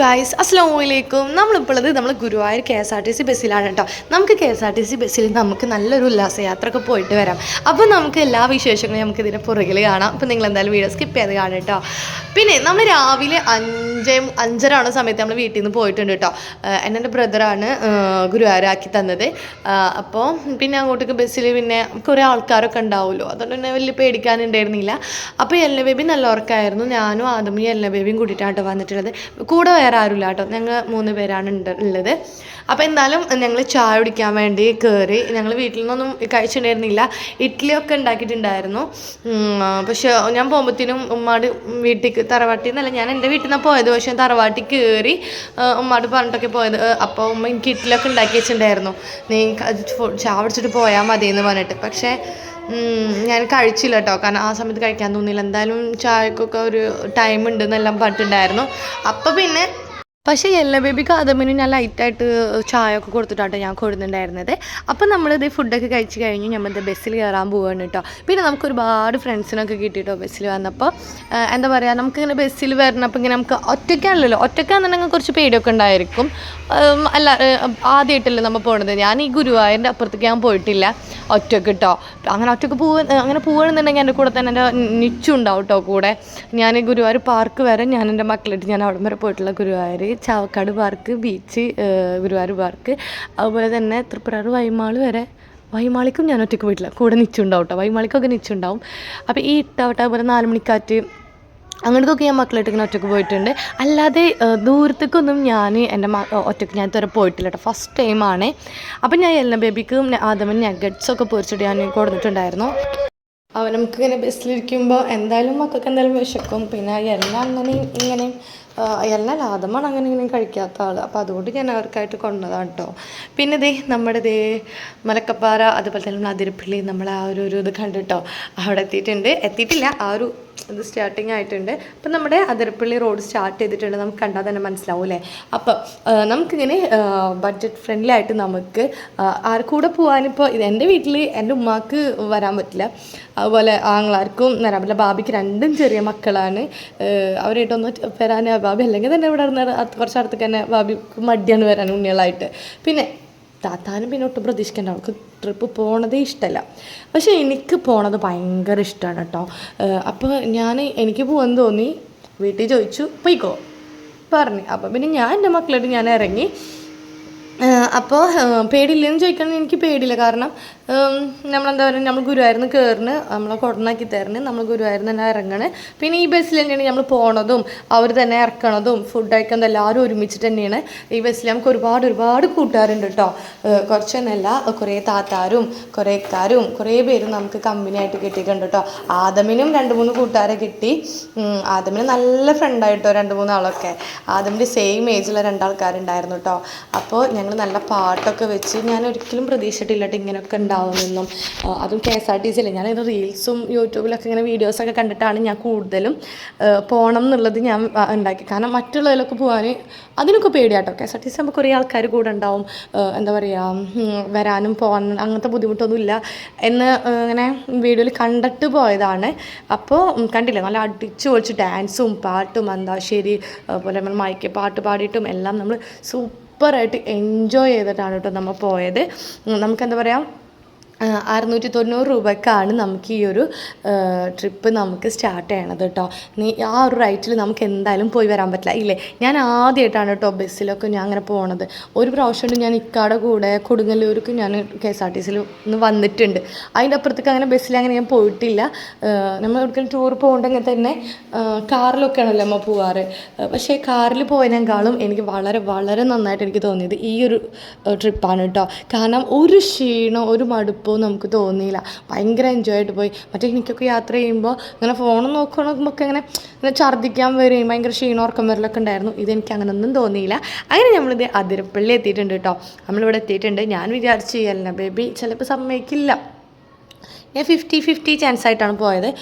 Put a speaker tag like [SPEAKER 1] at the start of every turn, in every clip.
[SPEAKER 1] Guys അസ്സാം വലൈക്കും നമ്മളിപ്പോഴത് നമ്മൾ Guruvayur K S R T C ബസ്സിലാണ് കേട്ടോ നമുക്ക് K S R T C ബസ്സിൽ നമുക്ക് നല്ലൊരു ഉല്ലാസയാത്ര ഒക്കെ പോയിട്ട് വരാം. അപ്പോൾ നമുക്ക് എല്ലാ വിശേഷങ്ങളും നമുക്ക് ഇതിന്റെ പുറകിൽ കാണാം. അപ്പോൾ നിങ്ങൾ എന്തായാലും വീഡിയോ സ്കിപ്പ് ചെയ്ത് കാണാം കേട്ടോ പിന്നെ നമ്മൾ രാവിലെ അഞ്ച് അഞ്ചര ആണ് സമയത്ത് നമ്മൾ വീട്ടിൽ നിന്ന് പോയിട്ടുണ്ട് കേട്ടോ എന്റെ എന്റെ ബ്രദറാണ് ഗുരുവായൂരാക്കി തന്നത്. അപ്പോൾ പിന്നെ അങ്ങോട്ടേക്ക് ബസ്സിൽ പിന്നെ കുറേ ആൾക്കാരൊക്കെ ഉണ്ടാവുമല്ലോ. അതുകൊണ്ട് തന്നെ വലിയ പേടിക്കാനുണ്ടായിരുന്നില്ല. അപ്പോൾ എല്ല ബേബി നല്ല ഉറക്കമായിരുന്നു ഞാനും ആദമിയും എല്ല ബേബിയും കൂട്ടിയിട്ടാണ് കേട്ടോ വന്നിട്ടുള്ളത്. കൂടെ വേറെ ആരുമില്ല കേട്ടോ ഞങ്ങൾ മൂന്ന് പേരാണ് ഉള്ളത് അപ്പോൾ എന്തായാലും ഞങ്ങൾ ചായ കുടിക്കാൻ വേണ്ടി കയറി ഞങ്ങൾ വീട്ടിൽ നിന്നൊന്നും കഴിച്ചിട്ടുണ്ടായിരുന്നില്ല ഇഡ്ഡലിയൊക്കെ ഉണ്ടാക്കിയിട്ടുണ്ടായിരുന്നു പക്ഷെ ഞാൻ പോകുമ്പോഴത്തേനും ഉമ്മാട് വീട്ടിലേക്ക് തറവാട്ടിൽ നിന്നല്ല ഞാൻ എന്റെ വീട്ടിൽ നിന്നാണ് പോയത്. പക്ഷേ തറവാട്ടിൽ കയറി ഉമ്മാട് പറഞ്ഞിട്ടൊക്കെ പോയത്. അപ്പോൾ ഉമ്മ എനിക്ക് ഇഡ്ഡലിയൊക്കെ ഉണ്ടാക്കി വെച്ചിട്ടുണ്ടായിരുന്നു നീ ചാ പിടിച്ചിട്ട് പോയാൽ മതി എന്ന് പറഞ്ഞിട്ട്. പക്ഷേ ഞാൻ കഴിച്ചില്ല കേട്ടോ കാരണം ആ സമയത്ത് കഴിക്കാൻ തോന്നിയില്ല. എന്തായാലും ചായക്കൊക്കെ ഒരു ടൈം ഉണ്ടെന്നെല്ലാം പറഞ്ഞിട്ടുണ്ടായിരുന്നു. അപ്പോൾ പിന്നെ പക്ഷേ എല്ലാ ബേബിക്ക് ആദമിന് ഞാൻ ലൈറ്റായിട്ട് ചായ ഒക്കെ കൊടുത്തിട്ടാട്ടോ ഞാൻ കൊടുത്തിട്ടുണ്ടായിരുന്നത് അപ്പം നമ്മളിത് ഫുഡൊക്കെ കഴിച്ച് കഴിഞ്ഞ് നമ്മളിത് ബസ്സിൽ കയറാൻ പോവാണ് കേട്ടോ പിന്നെ നമുക്ക് ഒരുപാട് ഫ്രണ്ട്സിനൊക്കെ കിട്ടിയിട്ടോ ബസ്സിൽ വന്നപ്പോൾ എന്താ പറയുക നമുക്കിങ്ങനെ ബസ്സിൽ വരണപ്പോൾ ഇങ്ങനെ നമുക്ക് ഒറ്റയ്ക്കാണല്ലോ. ഒറ്റയ്ക്കാണെന്നുണ്ടെങ്കിൽ കുറച്ച് പേടിയൊക്കെ ഉണ്ടായിരിക്കും. അല്ല ആദ്യമായിട്ടല്ലേ നമ്മൾ പോണത്. ഞാൻ ഈ ഗുരുവായൂരിന്റെ അപ്പുറത്തേക്ക് ഞാൻ പോയിട്ടില്ല ഒറ്റയ്ക്ക് കേട്ടോ അങ്ങനെ ഒറ്റയ്ക്ക് പോവ അങ്ങനെ പോവുകയാണെന്നുണ്ടെങ്കിൽ എന്റെ കൂടെ തന്നെ എന്റെ നിച്ചുണ്ടാവും കേട്ടോ കൂടെ. ഞാൻ ഈ ഗുരുവായൂർ പാർക്ക് വരെ ഞാൻ എന്റെ മക്കളായിട്ട് ഞാൻ അവിടം വരെ പോയിട്ടുള്ള Guruvayur Chavakkad park beach Guruvayur park അതുപോലെ തന്നെ തൃപ്പുരാറ് വൈമാൾ വരെ. വൈമാളിക്കും ഞാൻ ഒറ്റയ്ക്ക് പോയിട്ടില്ല. കൂടെ നിച്ചുണ്ടാവും കേട്ടോ വൈമാളിക്കൊക്കെ നിച്ചുണ്ടാവും. അപ്പോൾ ഈ ഇട്ടാവട്ടെ അതുപോലെ നാല് മണിക്കാറ്റ് അങ്ങനത്തൊക്കെ ഞാൻ മക്കളായിട്ട് ഇങ്ങനെ ഒറ്റയ്ക്ക് പോയിട്ടുണ്ട്. അല്ലാതെ ദൂരത്തേക്കൊന്നും ഞാൻ എന്റെ ഒറ്റയ്ക്ക് ഞാൻ ഇതുവരെ പോയിട്ടില്ല കേട്ടോ ഫസ്റ്റ് ടൈമാണ് അപ്പം ഞാൻ എല്ലാ ബേബിക്കും ആദമൻ നഗറ്റ്സ് ഒക്കെ പൊരിച്ചിട്ട് ഞാൻ കൊടുത്തിട്ടുണ്ടായിരുന്നു. അവ നമുക്കിങ്ങനെ ബസ്സിലിരിക്കുമ്പോൾ എന്തായാലും മക്കൾക്ക് എന്തായാലും വിശക്കും. പിന്നെ എല്ലാം അങ്ങനെയും ഇങ്ങനെയും എല്ലാം ലാദമാണ് അങ്ങനെ ഇങ്ങനെ കഴിക്കാത്ത ആൾ അപ്പോൾ അതുകൊണ്ട് ഞാൻ അവർക്കായിട്ട് കൊണ്ടതാണ് കേട്ടോ പിന്നെ ദേ നമ്മുടെ ദേ മലക്കപ്പാറ അതുപോലെ തന്നെ അതിരപ്പള്ളി നമ്മൾ ആ ഒരു ഒരു ഇത് കണ്ടിട്ടോ? അവിടെ എത്തിയിട്ടുണ്ട്. എത്തിയിട്ടില്ല. ആ ഒരു ഇത് സ്റ്റാർട്ടിങ് ആയിട്ടുണ്ട്. അപ്പം നമ്മുടെ അതിരപ്പള്ളി റോഡ് സ്റ്റാർട്ട് ചെയ്തിട്ടുണ്ട്. നമുക്ക് കണ്ടാൽ തന്നെ മനസ്സിലാവും അല്ലേ? അപ്പം നമുക്കിങ്ങനെ ബഡ്ജറ്റ് ഫ്രണ്ട്ലി ആയിട്ട് നമുക്ക് ആർക്കൂടെ ആർ കൂടെ പോകാനിപ്പോൾ ഇത് എന്റെ വീട്ടിൽ എന്റെ ഉമ്മാക്ക് വരാൻ പറ്റില്ല. അതുപോലെ ആങ്ങളാർക്കും വരാൻ പറ്റില്ല ബാബിക്ക് രണ്ടും ചെറിയ മക്കളാണ്. അവരായിട്ടൊന്ന് വരാൻ ബാബി അല്ലെങ്കിൽ തന്നെ ഇവിടെ കുറച്ച് അടുത്തേക്ക് തന്നെ ബാബിക്ക് മടിയാണ് വരാൻ ഉണ്ണികളായിട്ട്. പിന്നെ താത്താനും പിന്നെ ഒട്ടും പ്രതീക്ഷിക്കേണ്ട. അവൾക്ക് ട്രിപ്പ് പോണതേ ഇഷ്ടമല്ല പക്ഷേ എനിക്ക് പോണത് ഭയങ്കര ഇഷ്ടമാണ് കേട്ടോ അപ്പോൾ ഞാൻ എനിക്ക് പോകാൻ തോന്നി. വീട്ടിൽ ചോദിച്ചു പോയിക്കോ? പറഞ്ഞു. അപ്പോൾ പിന്നെ ഞാൻ എന്റെ മക്കളായിട്ട് ഞാൻ ഇറങ്ങി. അപ്പോൾ പേടിയില്ലെന്ന് ചോദിക്കണം എനിക്ക് പേടിയില്ല. കാരണം നമ്മളെന്താ പറയുക നമ്മൾ ഗുരുവായൂരിന്ന് കയറിന് നമ്മളെ കൊടനാക്കി തരണേ നമ്മൾ ഗുരുവായൂരിൽ തന്നെ ഇറങ്ങണ്. പിന്നെ ഈ ബസ്സിൽ തന്നെയാണ് നമ്മൾ പോണതും അവർ തന്നെ ഇറക്കണതും ഫുഡ് കഴിക്കുന്നത് എല്ലാവരും ഒരുമിച്ചിട്ട് തന്നെയാണ്. ഈ ബസ്സിൽ നമുക്ക് ഒരുപാട് ഒരുപാട് കൂട്ടുകാരുണ്ട് കേട്ടോ കുറച്ചൊന്നല്ല കുറേ താത്താരും കുറേ ഇക്കാരും കുറേ പേരും നമുക്ക് കമ്പനി ആയിട്ട് കിട്ടിയിട്ടുണ്ട് കേട്ടോ ആദമിനും രണ്ട് മൂന്ന് കൂട്ടുകാരെ കിട്ടി. ആദമിന് നല്ല ഫ്രണ്ടായിട്ടോ രണ്ട് മൂന്ന് ആളൊക്കെ. ആദമിന്റെ സെയിം ഏജിലുള്ള രണ്ടാൾക്കാരുണ്ടായിരുന്നു കേട്ടോ അപ്പോൾ ഞങ്ങൾ നല്ല പാട്ടൊക്കെ വെച്ച് ഞാൻ ഒരിക്കലും പ്രതീക്ഷിച്ചിട്ടില്ല കേട്ടോ ഇങ്ങനെയൊക്കെ ഉണ്ടാവുമെന്നും അതും K S R T C അല്ലേ ഞാനിത് റീൽസും യൂട്യൂബിലൊക്കെ ഇങ്ങനെ വീഡിയോസൊക്കെ കണ്ടിട്ടാണ് ഞാൻ കൂടുതലും പോകണം എന്നുള്ളത് ഞാൻ ഉണ്ടാക്കി. കാരണം മറ്റുള്ളതിലൊക്കെ പോകാൻ അതിനൊക്കെ പേടിയാട്ടോ. K S R T C ആകുമ്പോൾ കുറേ ആൾക്കാർ കൂടെ ഉണ്ടാവും. എന്താ പറയുക വരാനും പോകാൻ അങ്ങനത്തെ ബുദ്ധിമുട്ടൊന്നുമില്ല എന്ന് ഇങ്ങനെ വീഡിയോയിൽ കണ്ടിട്ട് പോയതാണ്. അപ്പോൾ കണ്ടില്ല നല്ല അടിച്ചു പൊളിച്ച് ഡാൻസും പാട്ടും അന്താശ്ശേരി അതുപോലെ നമ്മൾ മയക്ക് പാട്ട് പാടിയിട്ടും എല്ലാം നമ്മൾ സൂപ്പറായിട്ട് എൻജോയ് ചെയ്തിട്ടാണ് കേട്ടോ നമ്മൾ പോയത്. നമുക്കെന്താ പറയുക അറുന്നൂറ്റി തൊണ്ണൂറ് രൂപയ്ക്കാണ് നമുക്ക് ഈ ഒരു ട്രിപ്പ് നമുക്ക് സ്റ്റാർട്ട് ചെയ്യണത് കേട്ടോ. നീ ആ ഒരു റൈറ്റിൽ നമുക്ക് എന്തായാലും പോയി വരാൻ പറ്റില്ല. ഇല്ലേ? ഞാൻ ആദ്യമായിട്ടാണ് കേട്ടോ ബസ്സിലൊക്കെ ഞാൻ അങ്ങനെ പോണത്. ഒരു പ്രാവശ്യം ഞാൻ ഇക്കാടെ കൂടെ കൊടുങ്ങല്ലൂർക്ക് ഞാൻ കെ എസ് ആർ ടി സിയിൽ ഒന്ന് വന്നിട്ടുണ്ട്. അതിന്റെ അപ്പുറത്തേക്ക് അങ്ങനെ ബസ്സിൽ അങ്ങനെ ഞാൻ പോയിട്ടില്ല. നമ്മൾ എവിടെക്കും ടൂർ പോകണ്ടെങ്കിൽ തന്നെ കാറിലൊക്കെ ആണല്ലോ നമ്മൾ പോവാറ്. പക്ഷേ കാറിൽ പോയതിനേക്കാളും എനിക്ക് വളരെ വളരെ നന്നായിട്ട് എനിക്ക് തോന്നിയത് ഈ ഒരു ട്രിപ്പാണ് കേട്ടോ. കാരണം ഒരു ക്ഷീണം ഒരു മടുപ്പോ നമുക്ക് തോന്നിയില്ല. ഭയങ്കര എൻജോയ് ആയിട്ട് പോയി. മറ്റേ എനിക്കൊക്കെ യാത്ര ചെയ്യുമ്പോൾ ഇങ്ങനെ ഫോൺ നോക്കുമ്പോൾ ഇങ്ങനെ ഇങ്ങനെ ഛർദ്ദിക്കാൻ വരും ഭയങ്കര ക്ഷീണം ഉറക്കം വരലൊക്കെ ഉണ്ടായിരുന്നു. ഇതെനിക്ക് അങ്ങനെയൊന്നും തോന്നിയില്ല. അങ്ങനെ നമ്മളിത് അതിരപ്പള്ളി എത്തിയിട്ടുണ്ട് കേട്ടോ. നമ്മളിവിടെ എത്തിയിട്ടുണ്ട്. ഞാൻ വിചാരിച്ചു ചെയ്യല്ല ബേബി ചിലപ്പോൾ സമ്മതിക്കില്ല. ഞാൻ ഫിഫ്റ്റി ഫിഫ്റ്റി ചാൻസ് ആയിട്ടാണ് പോയത്.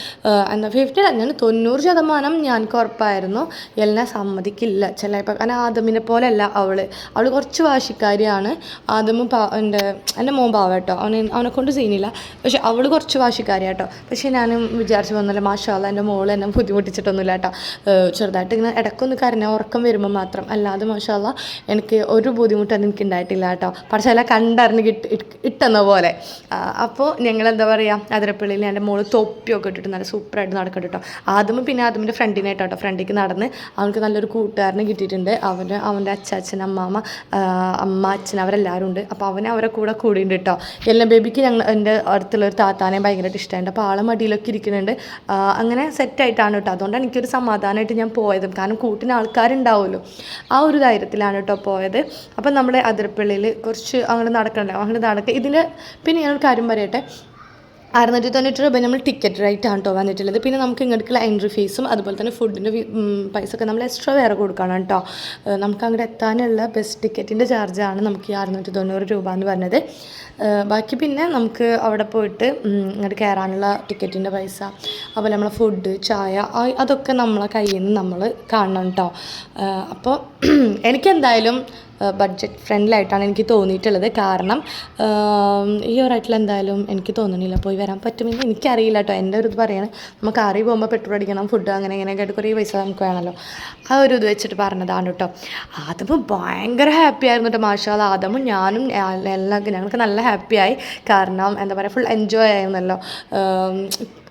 [SPEAKER 1] എന്നാൽ ഫിഫ്റ്റി ഞാൻ തൊണ്ണൂറ് ശതമാനം ഞാൻ ഉറപ്പായിരുന്നു. എല്ലാം സമ്മതിക്കില്ല. ചിലപ്പോൾ കാരണം ആദമിനെ പോലെയല്ല അവൾ അവൾ കുറച്ച് വാശിക്കാരിയാണ്. ആദമും പാ എന്റെ എന്റെ മോൻ പാവ കേട്ടോ അവനെ അവനെ കൊണ്ട് സീനില്ല പക്ഷെ അവൾ കുറച്ച് വാശിക്കാരിയാട്ടോ. പക്ഷേ ഞാനും വിചാരിച്ചു വന്നില്ല മാഷാല്ല എന്റെ മോൾ എന്നെ ബുദ്ധിമുട്ടിച്ചിട്ടൊന്നുമില്ല കേട്ടോ. ചെറുതായിട്ട് ഇങ്ങനെ ഇടയ്ക്കൊന്ന് കരഞ്ഞ ഉറക്കം വരുമ്പോൾ മാത്രം. അല്ലാതെ മാഷാല്ല എനിക്ക് ഒരു ബുദ്ധിമുട്ടൊന്നും എനിക്ക് ഉണ്ടായിട്ടില്ല കേട്ടോ. പക്ഷേ എല്ലാം കണ്ടറിഞ്ഞ് കിട്ടി ഇട്ട്- ഇട്ടെന്ന പോലെ. അപ്പോൾ ഞങ്ങൾ എന്താ പറയുക അതിരപ്പള്ളിയിൽ എന്റെ മോൾ തൊപ്പിയൊക്കെ ഇട്ടിട്ട് നല്ല സൂപ്പറായിട്ട് നടക്കട്ടെ കേട്ടോ. ആദ്യം പിന്നെ ആദ്യമിന്റെ ഫ്രണ്ടിനായിട്ട് കേട്ടോ ഫ്രണ്ടിലേക്ക് നടന്ന്. അവൾക്ക് നല്ലൊരു കൂട്ടുകാരനെ കിട്ടിയിട്ടുണ്ട്. അവന് അവന്റെ അച്ചാച്ചൻ അമ്മാമ്മ അമ്മ അച്ഛൻ അവരെല്ലാവരും ഉണ്ട്. അപ്പോൾ അവനെ അവരെ കൂടെ കൂടിയുണ്ട് കേട്ടോ. എല്ലാം ബേബിക്ക് ഞങ്ങൾ എന്റെ അടുത്തുള്ള ഒരു താത്താനെ ഭയങ്കരമായിട്ട് ഇഷ്ടമുണ്ട് അപ്പോൾ ആളെ മടിയിലൊക്കെ ഇരിക്കുന്നുണ്ട്. അങ്ങനെ സെറ്റായിട്ടാണ് കേട്ടോ. അതുകൊണ്ടാണ് എനിക്കൊരു സമാധാനമായിട്ട് ഞാൻ പോയത്. കാരണം കൂട്ടിന് ആൾക്കാരുണ്ടാവുമല്ലോ. ആ ഒരു ധൈര്യത്തിലാണ് കേട്ടോ പോയത്. അപ്പം നമ്മുടെ അതിരപ്പള്ളിയിൽ കുറച്ച് അങ്ങനെ നടക്കണ്ടോ അങ്ങോട്ട് നടക്കുക ഇതിൽ പിന്നെ ഞാനൊരു കാര്യം പറയട്ടെ. അറുന്നൂറ്റി തൊണ്ണൂറ്റി രൂപ നമ്മൾ ടിക്കറ്റ് റേറ്റ് ആണ് കേട്ടോ വന്നിട്ടുള്ളത്. പിന്നെ നമുക്ക് ഇങ്ങോട്ടുള്ള എൻട്രി ഫീസും അതുപോലെ തന്നെ ഫുഡിന്റെ പൈസ ഒക്കെ നമ്മൾ എക്സ്ട്രാ വേറെ കൊടുക്കണം കേട്ടോ നമുക്ക് അങ്ങോട്ട് എത്താനുള്ള ബസ് ടിക്കറ്റിന്റെ ചാർജാണ് നമുക്ക് ഈ അറുന്നൂറ്റി തൊണ്ണൂറ് രൂപ എന്ന് പറഞ്ഞത്. ബാക്കി പിന്നെ നമുക്ക് അവിടെ പോയിട്ട് ഇങ്ങോട്ട് കയറാനുള്ള ടിക്കറ്റിന്റെ പൈസ അതുപോലെ നമ്മളെ ഫുഡ് ചായ അതൊക്കെ നമ്മളെ കയ്യിൽ നിന്ന് നമ്മൾ കാണണം കേട്ടോ അപ്പോൾ എനിക്കെന്തായാലും ബഡ്ജറ്റ് ഫ്രണ്ട്ലായിട്ടാണ് എനിക്ക് തോന്നിയിട്ടുള്ളത്. കാരണം ഈ ഒരാട്ടിൽ എന്തായാലും എനിക്ക് തോന്നണില്ല. പോയി വരാൻ പറ്റുമെന്ന് എനിക്കറിയില്ല കേട്ടോ. എന്റെ ഒരു ഇത് പറയാണ്. നമുക്ക് കാറി പോകുമ്പോൾ പെട്രോൾ അടിക്കണം ഫുഡ് അങ്ങനെ ഇങ്ങനെയൊക്കെ ആയിട്ട് കുറേ പൈസ നമുക്ക് വേണമല്ലോ. ആ ഒരു ഇത് വെച്ചിട്ട് പറഞ്ഞതാണ് കേട്ടോ. ആദമും ഭയങ്കര ഹാപ്പി ആയിരുന്നു കേട്ടോ. മാഷാ ആദമും ഞാനും എല്ലാം ഞങ്ങൾക്ക് നല്ല ഹാപ്പിയായി കാരണം എന്താ പറയുക ഫുൾ എൻജോയ് ആയിരുന്നല്ലോ.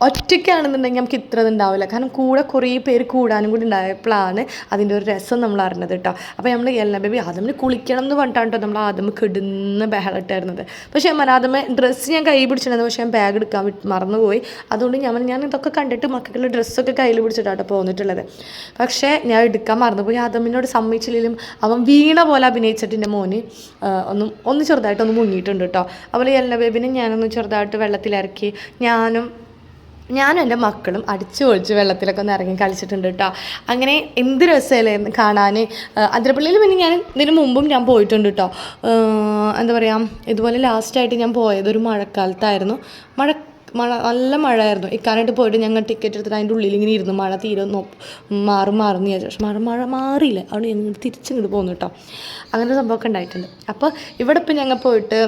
[SPEAKER 1] ഒറ്റയ്ക്കാണെന്നുണ്ടെങ്കിൽ നമുക്ക് ഇത്ര ഇതുണ്ടാവില്ല കാരണം കൂടെ കുറേ പേര് കൂടാനും കൂടി ഉണ്ടായപ്പോഴാണ് അതിന്റെ ഒരു രസം നമ്മൾ അറിഞ്ഞത് കേട്ടോ. അപ്പോൾ നമ്മൾ എല്ലാ ബേബി ആദമിന് കുളിക്കണം എന്ന് പറഞ്ഞിട്ടാണ് കേട്ടോ നമ്മൾ ആദ്യം കിടുന്ന ബഹളിട്ടായിരുന്നത് പക്ഷേ ഞാൻ ആദമ ഡ്രസ്സ് ഞാൻ കൈ പിടിച്ചിട്ടുണ്ട് പക്ഷേ ഞാൻ ബാഗ് എടുക്കാൻ മറന്നുപോയി. അതുകൊണ്ട് ഞാൻ ഞാൻ ഇതൊക്കെ കണ്ടിട്ട് മക്കളുടെ ഡ്രസ്സൊക്കെ കയ്യിൽ പിടിച്ചിട്ടാണ് പോന്നിട്ടുള്ളത്. പക്ഷേ ഞാൻ എടുക്കാൻ മറന്നുപോയി. ആദമിനോട് സമ്മതിച്ചില്ലെങ്കിലും അവൻ വീണ പോലെ അഭിനയിച്ചിട്ട് എന്റെ മോന് ഒന്നും ഒന്ന് ചെറുതായിട്ടൊന്ന് മുങ്ങിയിട്ടുണ്ട് കേട്ടോ അതുപോലെ എല്ലാ ബേബിനെ ഞാനൊന്ന് ചെറുതായിട്ട് വെള്ളത്തിലിറക്കി ഞാനും ഞാനും എന്റെ മക്കളും അടിച്ചു പൊളിച്ച് വെള്ളത്തിലൊക്കെ ഒന്ന് ഇറങ്ങി കളിച്ചിട്ടുണ്ട് കേട്ടോ. അങ്ങനെ എന്ത് രസമല്ലേ കാണാൻ? അതിരപ്പള്ളിയിൽ പിന്നെ ഞാൻ ഇതിന് മുമ്പും ഞാൻ പോയിട്ടുണ്ട് കേട്ടോ. എന്താ പറയുക ഇതുപോലെ ലാസ്റ്റായിട്ട് ഞാൻ പോയത് ഒരു മഴക്കാലത്തായിരുന്നു. മഴ മഴ നല്ല മഴയായിരുന്നു. ഇക്കാനായിട്ട് പോയിട്ട് ഞങ്ങൾ ടിക്കറ്റ് എടുത്തിട്ട് അതിന്റെ ഉള്ളിൽ ഇങ്ങനെ ഇരുന്നു. മഴ തീരെ നോ മാറും മാറും വിചാരിച്ചു. പക്ഷെ മഴ മഴ മാറിയില്ല. അവിടെ ഞങ്ങൾ തിരിച്ചിങ്ങോട്ട് പോകുന്നു കേട്ടോ. അങ്ങനെ സംഭവമൊക്കെ ഉണ്ടായിട്ടുണ്ട്. അപ്പോൾ ഇവിടെ ഇപ്പം ഞങ്ങൾ പോയിട്ട്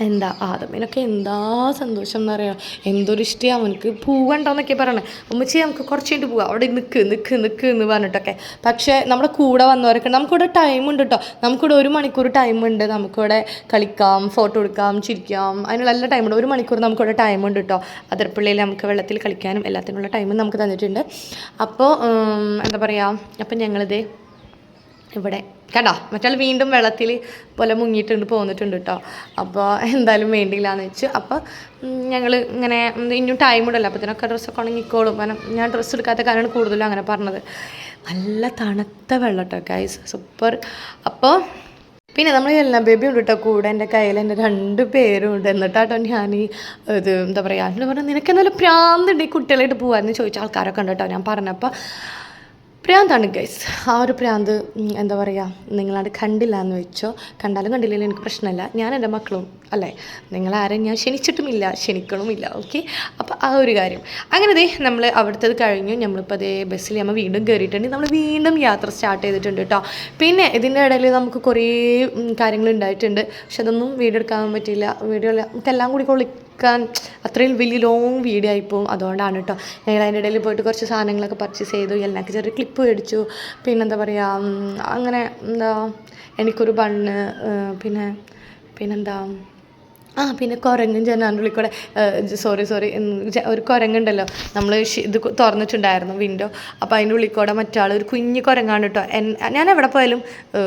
[SPEAKER 1] എന്താ ആദമിനൊക്കെ എന്താ സന്തോഷം എന്ന് എന്നറിയാം? എന്തൊരു ഇഷ്ടമാണ് അവനക്ക് പോവണ്ടെന്നൊക്കെ പറയണേ. ഉമ്മച്ചി നമുക്ക് കുറച്ച് കഴിഞ്ഞിട്ട് പോവാം. അവിടെ നിൽക്ക് നിൽക്ക് നിൽക്ക് എന്ന് പറഞ്ഞിട്ടൊക്കെ. പക്ഷേ നമ്മുടെ കൂടെ വന്നവരൊക്കെ നമുക്കിവിടെ ടൈം ഉണ്ട് കേട്ടോ നമുക്കിവിടെ ഒരു മണിക്കൂർ ടൈം ഉണ്ട്. നമുക്കിവിടെ കളിക്കാം ഫോട്ടോ എടുക്കാം ചിരിക്കാം. അതിനുള്ള എല്ലാ ടൈമുണ്ട് ഒരു മണിക്കൂർ നമുക്കിവിടെ ടൈം ഉണ്ട് കേട്ടോ അതിരപ്പള്ളിയിൽ നമുക്ക് വെള്ളത്തിൽ കളിക്കാനും എല്ലാത്തിനുള്ള ടൈമും നമുക്ക് തന്നിട്ടുണ്ട്. അപ്പോൾ എന്താ പറയുക അപ്പം ഞങ്ങളിതേ ഇവിടെ. കേട്ടോ മറ്റാൾ വീണ്ടും വെള്ളത്തിൽ പോലെ മുങ്ങിയിട്ടുണ്ട് പോന്നിട്ടുണ്ട് കേട്ടോ അപ്പോൾ എന്തായാലും വേണ്ടിയില്ലാന്ന് വെച്ച്. അപ്പോൾ ഞങ്ങൾ ഇങ്ങനെ ഇനിയും ടൈം ഉണ്ടല്ലോ. അപ്പത്തിനൊക്കെ ഡ്രസ്സൊക്കെ ഉണങ്ങിക്കോളും. കാരണം ഞാൻ ഡ്രസ്സ് എടുക്കാത്ത കാരണം കൂടുതലും അങ്ങനെ പറഞ്ഞത്. നല്ല തണുത്ത വെള്ളം കേട്ടോ ഗൈസ് സൂപ്പർ അപ്പോൾ പിന്നെ നമ്മൾ എല്ലാ ബേബി ഉണ്ട് കേട്ടോ കൂടെ എന്റെ കയ്യിൽ എന്റെ രണ്ട് പേരും ഉണ്ട്. എന്നിട്ടാട്ടോ ഞാൻ ഈ ഇത് എന്താ പറയുക എന്നോട് പറഞ്ഞു നിനക്ക് എന്തായാലും പ്രാന്തുണ്ട് ഈ കുട്ടികളായിട്ട് പോകാമെന്ന് ചോദിച്ച ആൾക്കാരൊക്കെ ഉണ്ട് കേട്ടോ ഞാൻ പറഞ്ഞപ്പോൾ പ്രാന്താണ് ഗൈസ് ആ ഒരു പ്രാന്ത് എന്താ പറയുക നിങ്ങളത് കണ്ടില്ല എന്ന് വെച്ചോ? കണ്ടാലും കണ്ടില്ലെങ്കിലും എനിക്ക് പ്രശ്നമില്ല ഞാൻ എന്റെ മക്കളും അല്ലേ? നിങ്ങളാരെയും ഞാൻ ക്ഷണിച്ചിട്ടുമില്ല ക്ഷണിക്കണമില്ല ഓക്കെ അപ്പോൾ ആ ഒരു കാര്യം. അങ്ങനെ ദേ നമ്മൾ അവിടുത്തത് കഴിഞ്ഞു. നമ്മളിപ്പോൾ അതേ ബസ്സിൽ നമ്മൾ വീണ്ടും കയറിയിട്ടുണ്ട് നമ്മൾ വീണ്ടും യാത്ര സ്റ്റാർട്ട് ചെയ്തിട്ടുണ്ട് കേട്ടോ പിന്നെ ഇതിന്റെ ഇടയിൽ നമുക്ക് കുറേ കാര്യങ്ങൾ ഉണ്ടായിട്ടുണ്ട്. പക്ഷെ അതൊന്നും വീഡിയോ എടുക്കാൻ പറ്റിയില്ല. വീഡിയോ നമുക്കെല്ലാം കൂടി കൊള്ളിക്കാൻ അത്രയും വലിയ ലോങ് വീഡിയോ ആയിപ്പോവും അതുകൊണ്ടാണ് കേട്ടോ ഞങ്ങൾ അതിന്റെ ഇടയിൽ പോയിട്ട് കുറച്ച് സാധനങ്ങളൊക്കെ പർച്ചേസ് ചെയ്തു എല്ലാം ചെറിയ ക്ലിപ്പ് മേടിച്ചു. പിന്നെന്താ പറയുക അങ്ങനെ എന്താ എനിക്കൊരു ബണ്ണ് പിന്നെ പിന്നെന്താ ആ പിന്നെ കുരങ്ങൻ ജനാന്റെ ഉള്ളിൽ കൂടെ സോറി സോറി ഒരു കുരങ്ങുണ്ടല്ലോ. നമ്മൾ ഇത് തുറന്നിട്ടുണ്ടായിരുന്നു വിൻഡോ അപ്പോൾ അതിന്റെ ഉള്ളിൽ കൂടെ മറ്റാൾ ഒരു കുഞ്ഞ് കുരങ്ങാണ് കേട്ടോ ഞാൻ എവിടെ പോയാലും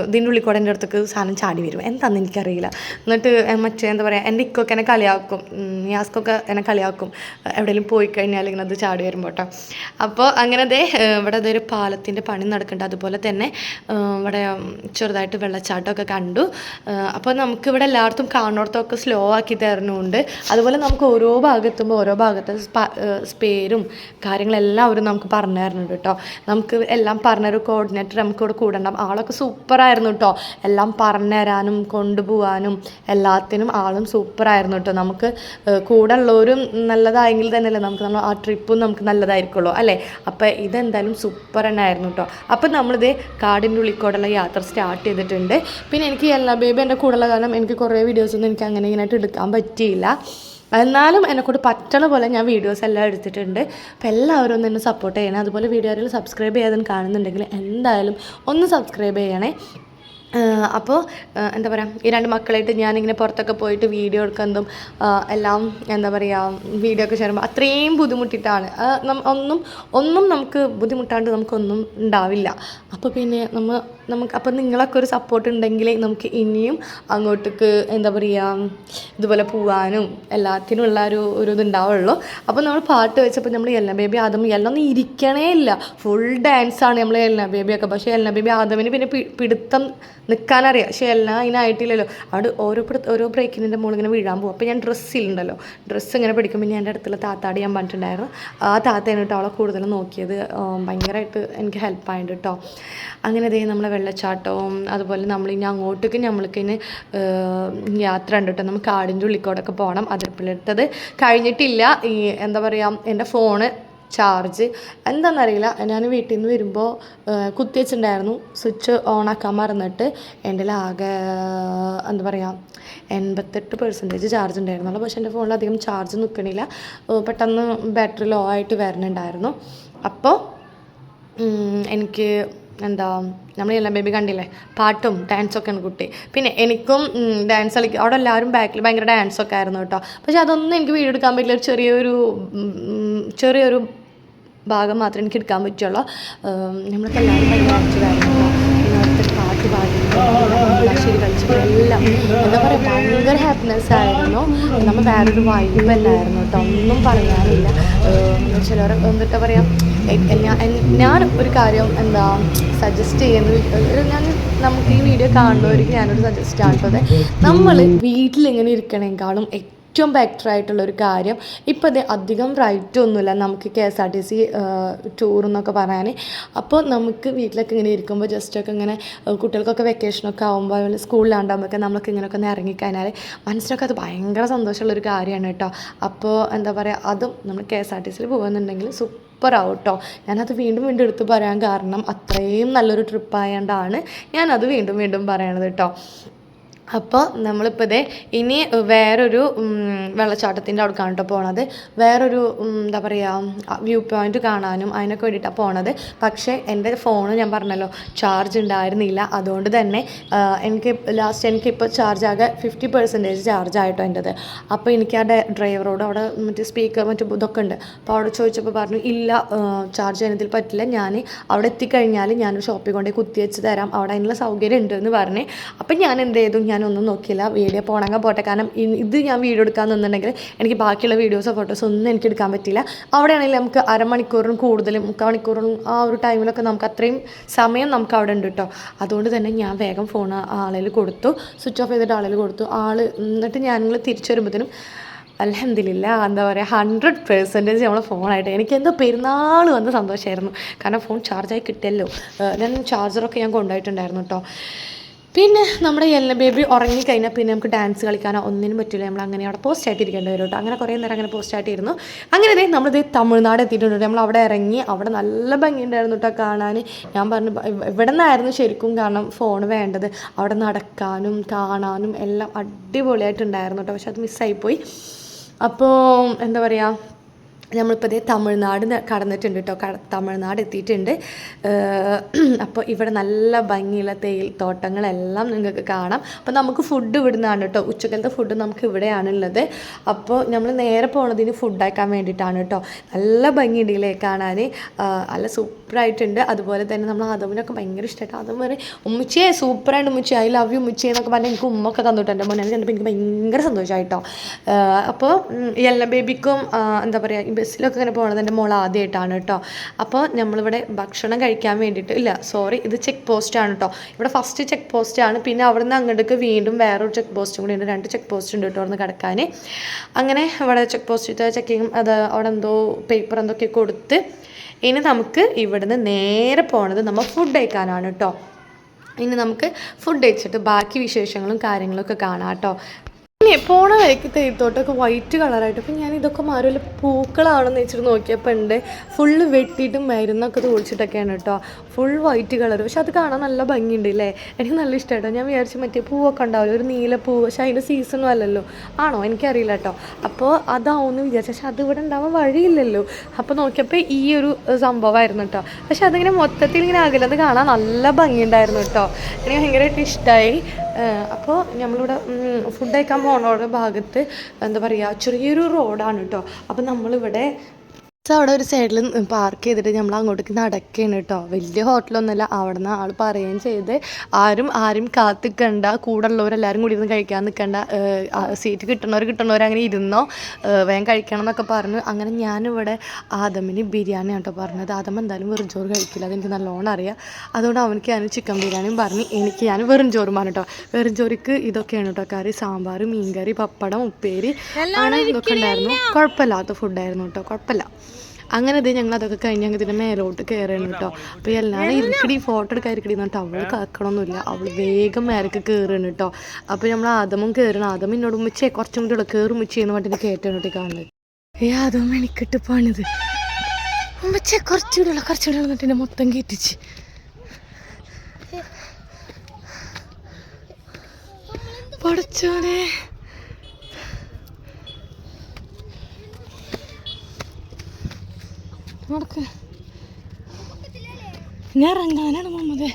[SPEAKER 1] ഇതിന്റെ ഉള്ളിൽ കൂടെ എന്റെ അടുത്തേക്ക് സാധനം ചാടി വരും. എന്താണെന്ന് എനിക്കറിയില്ല. എന്നിട്ട് മറ്റേ എന്താ പറയുക എന്റെ ഇക്കൊക്കെ എന്നെ കളിയാക്കും. യാസ്കൊക്കെ എന്നെ കളിയാക്കും. എവിടെയെങ്കിലും പോയി കഴിഞ്ഞാൽ ഇങ്ങനെ അത് ചാടി വരുമ്പോൾ കേട്ടോ അപ്പോൾ അങ്ങനെ അതേ ഇവിടെ അതൊരു പാലത്തിന്റെ പണി നടക്കുന്നുണ്ട് അതുപോലെ തന്നെ ഇവിടെ ചെറുതായിട്ട് വെള്ളച്ചാട്ടമൊക്കെ കണ്ടു. അപ്പോൾ നമുക്കിവിടെ എല്ലായിടത്തും കാണുന്നിടത്തൊക്കെ സ്ലോ ആക്കി തരണമുണ്ട് അതുപോലെ നമുക്ക് ഓരോ ഭാഗത്തുമ്പോൾ ഓരോ ഭാഗത്തെ സ്പേരും കാര്യങ്ങളെല്ലാം അവർ നമുക്ക് പറഞ്ഞു തരുന്നുണ്ട് കേട്ടോ നമുക്ക് എല്ലാം പറഞ്ഞൊരു കോർഡിനേറ്റർ നമുക്ക് ഇവിടെ കൂടെ ഉണ്ടാകും ആളൊക്കെ സൂപ്പറായിരുന്നു കേട്ടോ എല്ലാം പറഞ്ഞു തരാനും കൊണ്ടുപോകാനും എല്ലാത്തിനും ആളും സൂപ്പറായിരുന്നു കേട്ടോ നമുക്ക് കൂടെ ഉള്ളവരും നല്ലതായെങ്കിൽ തന്നെയല്ലേ നമുക്ക് നമ്മൾ ആ ട്രിപ്പും നമുക്ക് നല്ലതായിരിക്കുള്ളൂ അല്ലേ? അപ്പോൾ ഇതെന്തായാലും സൂപ്പർ തന്നെ ആയിരുന്നു കേട്ടോ അപ്പം നമ്മളിത് കാടിന്റെ ഉള്ളിക്കോടുള്ള യാത്ര സ്റ്റാർട്ട് ചെയ്തിട്ടുണ്ട്. പിന്നെ എനിക്ക് എല്ലാ ബേബി എന്റെ കൂടെയുള്ള കാരണം എനിക്ക് കുറേ വീഡിയോസൊന്നും എനിക്ക് അങ്ങനെ ഇങ്ങനെയായിട്ട് എടുക്കാൻ പറ്റിയില്ല. എന്നാലും എന്നെക്കൊണ്ട് പറ്റണ പോലെ ഞാൻ വീഡിയോസ് എല്ലാം എടുത്തിട്ടുണ്ട്. അപ്പോൾ എല്ലാവരും ഒന്ന് എന്നെ സപ്പോർട്ട് ചെയ്യണേ. അതുപോലെ വീഡിയോയിൽ സബ്സ്ക്രൈബ് ചെയ്യാതെ കാണുന്നുണ്ടെങ്കിൽ എന്തായാലും ഒന്ന് സബ്സ്ക്രൈബ് ചെയ്യണേ. അപ്പോൾ എന്താ പറയുക ഈ രണ്ട് മക്കളായിട്ട് ഞാനിങ്ങനെ പുറത്തൊക്കെ പോയിട്ട് വീഡിയോ എടുക്കുന്നതും എല്ലാം എന്താ പറയുക വീഡിയോ ഒക്കെ ചെയ്യുമ്പോൾ അത്രയും ബുദ്ധിമുട്ടിയിട്ടാണ് ഒന്നും ഒന്നും നമുക്ക് ബുദ്ധിമുട്ടാണ്ട് നമുക്കൊന്നും ഉണ്ടാവില്ല. അപ്പോൾ പിന്നെ നമ്മൾ നമുക്ക് അപ്പോൾ നിങ്ങളൊക്കെ ഒരു സപ്പോർട്ട് ഉണ്ടെങ്കിൽ നമുക്ക് ഇനിയും അങ്ങോട്ടേക്ക് എന്താ പറയുക ഇതുപോലെ പോവാനും എല്ലാത്തിനുള്ള ഒരു ഒരു ഇതുണ്ടാവുള്ളൂ. അപ്പോൾ നമ്മൾ പാട്ട് വെച്ചപ്പോൾ നമ്മൾ എല്ല ബേബി ആദം എല്ലാം ഒന്നും ഇരിക്കണേ ഇല്ല ഫുൾ ഡാൻസാണ് നമ്മൾ എല്ല ബേബിയൊക്കെ. പക്ഷേ എല്ല ബേബി ആദമിന് പിന്നെ പിടുത്തം നിൽക്കാനറിയാം. പക്ഷേ എല്ലാം അതിനായിട്ടില്ലല്ലോ അവിടെ ഓരോ ഓരോ ബ്രേക്കിന്റെ മുകളിൽ ഇങ്ങനെ വീഴാൻ പോകും അപ്പോൾ ഞാൻ ഡ്രസ്സിലുണ്ടല്ലോ ഡ്രസ്സ് ഇങ്ങനെ പിടിക്കുമ്പോൾ ഞാൻ എന്റെ അടുത്തുള്ള താത്താടി ഞാൻ പറഞ്ഞിട്ടുണ്ടായിരുന്നു. ആ താത്തയാണ് കേട്ടോ അവളെ കൂടുതൽ നോക്കിയത്. ഭയങ്കരമായിട്ട് എനിക്ക് ഹെൽപ്പ് ആയിട്ടുണ്ട് കേട്ടോ അങ്ങനെ ദേ നമ്മളെ വെള്ളച്ചാട്ടവും അതുപോലെ നമ്മൾ ഇനി അങ്ങോട്ടേക്ക് നമ്മൾക്ക് ഇനി യാത്ര ഉണ്ട് കേട്ടോ നമുക്ക് കാടിന്റെ ഉള്ളിക്കോടൊക്കെ പോകണം അതിരപ്പിലെടുത്തത് കഴിഞ്ഞിട്ടില്ല. ഈ എന്താ പറയുക എന്റെ ഫോണ് ചാർജ്. എന്താണെന്നറിയില്ല ഞാൻ വീട്ടിൽ നിന്ന് വരുമ്പോൾ കുത്തി വെച്ചിട്ടുണ്ടായിരുന്നു സ്വിച്ച് ഓൺ ആക്കാൻ മറന്നിട്ട് എന്റെ ആകെ എന്താ പറയുക എൺപത്തെട്ട് പെർസെന്റേജ് ചാർജ് ഉണ്ടായിരുന്നുള്ളൂ. പക്ഷേ എന്റെ ഫോണിൽ അധികം ചാർജ് നിൽക്കണില്ല പെട്ടെന്ന് ബാറ്ററി ലോ ആയിട്ട് വരുന്നുണ്ടായിരുന്നു അപ്പോൾ എനിക്ക് എന്താ നമ്മൾ എല്ലാം ബേബി കണ്ടില്ലേ? പാട്ടും ഡാൻസൊക്കെയാണ് കുട്ടി. പിന്നെ എനിക്കും ഡാൻസ് കളിക്കും അവിടെ എല്ലാവരും ബാക്കിൽ ഭയങ്കര ഡാൻസൊക്കെ ആയിരുന്നു കേട്ടോ. പക്ഷെ അതൊന്നും എനിക്ക് വീഡിയോ എടുക്കാൻ പറ്റില്ല. ഒരു ചെറിയൊരു ചെറിയൊരു ഭാഗം മാത്രമേ എനിക്ക് എടുക്കാൻ പറ്റുള്ളൂ. നമ്മളൊക്കെ എല്ലാവരും ഭയങ്കര ആക്റ്റീവായിരുന്നു പിന്നെ പാട്ട് പാടി ശരി കളിച്ചു എല്ലാം എന്താ പറയുക ഭയങ്കര ഹാപ്പിനെസ് ആയിരുന്നു. നമ്മൾ വേറൊരു വൈബല്ലായിരുന്നു കേട്ടോ. ഒന്നും പറയാനില്ല. ചിലർ എന്താ പറയാം എ- ഞാൻ ഒരു കാര്യം എന്താ സജസ്റ്റ് ചെയ്യുന്നത് ഞാൻ നമുക്ക് ഈ വീഡിയോ കാണുന്നവർക്ക് ഞാനൊരു സജസ്റ്റ് ആണത് നമ്മൾ വീട്ടിൽ ഇങ്ങനെ ഇരിക്കണേക്കാളും ഏറ്റവും ബെറ്റർ ആയിട്ടുള്ള ഒരു കാര്യം ഇപ്പോൾ അത് അധികം റൈറ്റ് ഒന്നുമില്ല. നമുക്ക് K S R T C tour എന്നൊക്കെ പറയാൻ അപ്പോൾ നമുക്ക് വീട്ടിലൊക്കെ ഇങ്ങനെ ഇരിക്കുമ്പോൾ ജസ്റ്റൊക്കെ ഇങ്ങനെ കുട്ടികൾക്കൊക്കെ വെക്കേഷനൊക്കെ ആകുമ്പോൾ സ്കൂളിലാണ്ടാകുമ്പോഴൊക്കെ നമ്മളൊക്കെ ഇങ്ങനെയൊക്കെ ഒന്ന് ഇറങ്ങിക്കഴിഞ്ഞാൽ മനസ്സിലൊക്കെ അത് ഭയങ്കര സന്തോഷമുള്ളൊരു കാര്യമാണ് കേട്ടോ. അപ്പോൾ എന്താ പറയുക അതും നമ്മൾ കെ എസ് ആർ ടി സിയിൽ പോകുന്നുണ്ടെങ്കിൽ സൂപ്പറാവും കേട്ടോ ഞാനത് വീണ്ടും വീണ്ടും എടുത്തു പറയാൻ കാരണം അത്രയും നല്ലൊരു ട്രിപ്പ് ആയതുകൊണ്ടാണ് ഞാനത് വീണ്ടും വീണ്ടും പറയണത് കേട്ടോ അപ്പോൾ നമ്മളിപ്പോൾ ഇതേ ഇനി വേറൊരു വെള്ളച്ചാട്ടത്തിന്റെ അവിടേക്കാണ് കേട്ടോ പോണത്. വേറൊരു എന്താ പറയുക വ്യൂ പോയിന്റ് കാണാനും അതിനൊക്കെ വേണ്ടിയിട്ടാണ് പോണത്. പക്ഷേ എന്റെ ഫോൺ ഞാൻ പറഞ്ഞല്ലോ ചാർജ് ഉണ്ടായിരുന്നില്ല. അതുകൊണ്ട് തന്നെ എനിക്ക് ലാസ്റ്റ് എനിക്കിപ്പോൾ ചാർജ് ആകെ ഫിഫ്റ്റി പെർസെന്റേജ് ചാർജ് ആയിട്ടോ എന്റെത്. അപ്പോൾ എനിക്ക് ആ ഡ്രൈവറോട് അവിടെ മറ്റേ സ്പീക്കർ മറ്റു ഇതൊക്കെ ഉണ്ട്. അപ്പോൾ അവിടെ ചോദിച്ചപ്പോൾ പറഞ്ഞു ഇല്ല ചാർജ് ചെയ്യുന്നതിൽ പറ്റില്ല. ഞാൻ അവിടെ എത്തിക്കഴിഞ്ഞാൽ ഞാൻ ഷോപ്പിൽ കൊണ്ടുപോയി കുത്തി വെച്ച് തരാം. അവിടെ അതിനുള്ള സൗകര്യം ഉണ്ട് എന്ന് പറഞ്ഞ്. അപ്പം ഞാൻ എന്ത് ചെയ്തു? ഞാനൊന്നും നോക്കിയില്ല. വീഡിയോ പോണെങ്കിൽ പോട്ടെ. കാരണം ഇത് ഞാൻ വീഡിയോ എടുക്കാൻ നിന്നുണ്ടെങ്കിൽ എനിക്ക് ബാക്കിയുള്ള വീഡിയോസോ ഫോട്ടോസോ ഒന്നും എനിക്ക് എടുക്കാൻ പറ്റില്ല അവിടെയാണെങ്കിൽ നമുക്ക് അരമണിക്കൂറിനും കൂടുതലും മുക്കാൽ മണിക്കൂറിനും ആ ഒരു ടൈമിലൊക്കെ നമുക്ക് അത്രയും സമയം നമുക്ക് അവിടെ ഉണ്ട് കേട്ടോ അതുകൊണ്ട് തന്നെ ഞാൻ വേഗം ഫോൺ ആളിൽ കൊടുത്തു. സ്വിച്ച് ഓഫ് ചെയ്തിട്ട് ആളിൽ കൊടുത്തു. ആൾ എന്നിട്ട് ഞാനിങ്ങൾ തിരിച്ചു വരുമ്പോഴത്തേനും അലഹമില്ല എന്താ പറയുക ഹൺഡ്രഡ് പെർസെന്റേജ് നമ്മളെ ഫോണായിട്ട് എനിക്ക് എന്തോ പെരുന്നാൾ വന്ന സന്തോഷമായിരുന്നു കാരണം ഫോൺ ചാർജായി കിട്ടിയല്ലോ. ഞാൻ ചാർജറൊക്കെ ഞാൻ കൊണ്ടുപോയിട്ടുണ്ടായിരുന്നു കേട്ടോ പിന്നെ നമ്മുടെ യെല്ല ബേബി ഉറങ്ങിക്കഴിഞ്ഞാൽ പിന്നെ നമുക്ക് ഡാൻസ് കളിക്കാനോ ഒന്നിനും പറ്റില്ല നമ്മൾ അങ്ങനെ അവിടെ പോസ്റ്റ് ആയിട്ടിരിക്കേണ്ടി വരും കേട്ടോ. അങ്ങനെ കുറേ നേരം അങ്ങനെ പോസ്റ്റ് ആയിട്ടിരുന്നു. അങ്ങനെ ദേ നമ്മളിത് തമിഴ്നാട് എത്തിയിട്ടുണ്ട് നമ്മൾ അവിടെ ഇറങ്ങി അവിടെ നല്ല ഭംഗിയുണ്ടായിരുന്നു കേട്ടോ കാണാൻ ഞാൻ പറഞ്ഞു "ബ- ഇവിടെ നിന്നായിരുന്നു ശരിക്കും കാരണം ഫോൺ വേണ്ടത്. അവിടെ നടക്കാനും കാണാനും എല്ലാം അടിപൊളിയായിട്ടുണ്ടായിരുന്നു കേട്ടോ. പക്ഷെ അത് മിസ്സായിപ്പോയി അപ്പോൾ എന്താ പറയുക നമ്മളിപ്പോൾ ഇതേ തമിഴ്നാട് കടന്നിട്ടുണ്ട് കേട്ടോ കട തമിഴ്നാട് എത്തിയിട്ടുണ്ട്. അപ്പോൾ ഇവിടെ നല്ല ഭംഗിയുള്ള തേയിൽ തോട്ടങ്ങളെല്ലാം നിങ്ങൾക്ക് കാണാം. അപ്പോൾ നമുക്ക് ഫുഡ് ഇവിടുന്നാണ് കേട്ടോ ഉച്ചക്കലത്തെ ഫുഡ് നമുക്ക് ഇവിടെയാണുള്ളത്. അപ്പോൾ നമ്മൾ നേരെ പോണതിന് ഫുഡ് അയക്കാൻ വേണ്ടിയിട്ടാണ് കേട്ടോ നല്ല ഭംഗിയുണ്ട് ഇല്ലേ കാണാൻ നല്ല സൂപ്പറായിട്ടുണ്ട്. അതുപോലെ തന്നെ നമ്മൾ അതവിനൊക്കെ ഭയങ്കര ഇഷ്ടമായിട്ട് അതും പറയും ഉമ്മച്ചിയെ സൂപ്പറായിട്ട് ഉമ്മച്ചി. ഐ ലവ് യു ഉമ്മച്ചി എന്നൊക്കെ പറഞ്ഞാൽ എനിക്ക് ഉമ്മൊക്കെ തന്നിട്ടുണ്ട് എന്റെ മോനെ. കണ്ടപ്പോൾ എനിക്ക് ഭയങ്കര സന്തോഷമായിട്ടോ അപ്പോൾ എല്ലാ ബേബിക്കും എന്താ പറയുക ബസ്സിലൊക്കെ ഇങ്ങനെ പോകണത് എന്റെ മോൾ ആദ്യമായിട്ടാണ് കേട്ടോ. അപ്പോൾ നമ്മളിവിടെ ഭക്ഷണം കഴിക്കാൻ വേണ്ടിയിട്ട് ഇല്ല സോറി ഇത് ചെക്ക് പോസ്റ്റ് ആണ് കേട്ടോ. ഇവിടെ ഫസ്റ്റ് ചെക്ക് പോസ്റ്റ് ആണ്. പിന്നെ അവിടെ നിന്ന് അങ്ങോട്ടേക്ക് വീണ്ടും വേറൊരു ചെക്ക് പോസ്റ്റും കൂടി ഉണ്ട്. രണ്ട് ചെക്ക് പോസ്റ്റ് ഉണ്ട് കേട്ടോ അവിടെ നിന്ന് കിടക്കാൻ. അങ്ങനെ ഇവിടെ ചെക്ക് പോസ്റ്റ് ചെക്കിങ് അത് അവിടെ എന്തോ പേപ്പർ എന്തൊക്കെ കൊടുത്ത് ഇനി നമുക്ക് ഇവിടുന്ന് നേരെ പോണത് നമ്മൾ ഫുഡ് കഴിക്കാനാണ് കേട്ടോ. ഇനി നമുക്ക് ഫുഡ് കഴിച്ചിട്ട് ബാക്കി വിശേഷങ്ങളും കാര്യങ്ങളൊക്കെ കാണാം കേട്ടോ. ഇനി പോണ വഴിക്ക് തേത്തോട്ടൊക്കെ വൈറ്റ് കളറായിട്ട് അപ്പം ഞാൻ ഇതൊക്കെ മാറി വല്ല പൂക്കളാണെന്ന് വെച്ചിട്ട് നോക്കിയപ്പോൾ ഉണ്ട്. ഫുള്ള് വെട്ടിയിട്ടും മരുന്നൊക്കെ തോളിച്ചിട്ടൊക്കെയാണ് കേട്ടോ ഫുൾ വൈറ്റ് കളർ പക്ഷെ അത് കാണാൻ നല്ല ഭംഗിയുണ്ട് അല്ലേ എനിക്ക് നല്ല ഇഷ്ടമായിട്ടോ ഞാൻ വിചാരിച്ചു മറ്റേ പൂവൊക്കെ ഉണ്ടാവില്ല? ഒരു നീല പൂവ് പക്ഷെ അതിന്റെ സീസണും അല്ലല്ലോ. ആണോ? എനിക്കറിയില്ല കേട്ടോ അപ്പോൾ അതാവുമെന്ന് വിചാരിച്ചു. പക്ഷെ അത് ഇവിടെ ഉണ്ടാവാൻ വഴിയില്ലല്ലോ. അപ്പോൾ നോക്കിയപ്പോൾ ഈ ഒരു സംഭവമായിരുന്നു കേട്ടോ പക്ഷെ അതിങ്ങനെ മൊത്തത്തിൽ ഇങ്ങനെ അകലത് കാണാൻ നല്ല ഭംഗിയുണ്ടായിരുന്നു കേട്ടോ എനിക്ക് ഭയങ്കരമായിട്ട് ഇഷ്ടമായി അപ്പോൾ നമ്മളിവിടെ ഫുഡ് കഴിക്കാൻ പോണോടെ ഭാഗത്ത് എന്താ പറയുക ചെറിയൊരു റോഡാണ് കേട്ടോ അപ്പോൾ നമ്മളിവിടെ അവിടെ ഒരു സൈഡിൽ പാർക്ക് ചെയ്തിട്ട് നമ്മൾ അങ്ങോട്ടേക്ക് നടക്കുകയാണ് കേട്ടോ വലിയ ഹോട്ടലൊന്നുമല്ല അവിടെ നിന്ന് ആൾ പറയുകയും ചെയ്ത് ആരും ആരും കാത്തിക്കണ്ട. കൂടെ ഉള്ളവരെല്ലാവരും കൂടി ഇരുന്ന് കഴിക്കാൻ നിൽക്കണ്ട സീറ്റ് കിട്ടണവർ കിട്ടണവർ അങ്ങനെ ഇരുന്നോ? വേഗം കഴിക്കണം എന്നൊക്കെ പറഞ്ഞു. അങ്ങനെ ഞാനിവിടെ ആദമിന് ബിരിയാണി കേട്ടോ പറഞ്ഞത്. ആദം എന്തായാലും വെറും ചോറ് കഴിക്കില്ല. അതെനിക്ക് നല്ലോണം അറിയാം. അതുകൊണ്ട് അവനക്ക് ഞാൻ ചിക്കൻ ബിരിയാണിയും പറഞ്ഞു എനിക്ക് ഞാൻ വെറും ചോറും പറഞ്ഞു കേട്ടോ വെറും ചോറിക്ക് ഇതൊക്കെയാണ് കേട്ടോ കറി സാമ്പാർ മീൻകറി പപ്പടം ഉപ്പേരി. അങ്ങനെ ഇതൊക്കെ ഉണ്ടായിരുന്നു. കുഴപ്പമില്ലാത്ത ഫുഡായിരുന്നു കേട്ടോ കുഴപ്പമില്ല. അങ്ങനെ ഇത് ഞങ്ങൾ അതൊക്കെ കഴിഞ്ഞ് ഞങ്ങൾ ഇതിന്റെ മേലോട്ട് കയറണം കേട്ടോ അപ്പോൾ എല്ലാവരും ഇരിക്കടി ഫോട്ടോ എടുക്കാൻ ഇരിക്കടി എന്നിട്ട് അവൾ കാക്കണമൊന്നുമില്ല അവൾ വേഗം മേലേക്ക് കയറണം കേട്ടോ അപ്പോൾ നമ്മൾ ആദമും കയറണം ആദം എന്നോട് ഉമ്മച്ചേ കുറച്ചും കൂടി ഉള്ള കയറും ഉച്ച എന്ന് പറഞ്ഞിട്ട് കേട്ടോ കേട്ടോ കാണുന്നത് ഏ അതും എനിക്കിട്ട് പണിത്. ഉമ്മച്ചേ കുറച്ചുകൂടി ഉള്ള കുറച്ചുകൂടെ എന്നിട്ട് എന്നെ മൊത്തം കയറ്റിച്ച് പഠിച്ചോനെ നടക്ക് ഞാൻ ഇറങ്ങാനാണ് മുഹമ്മദേ.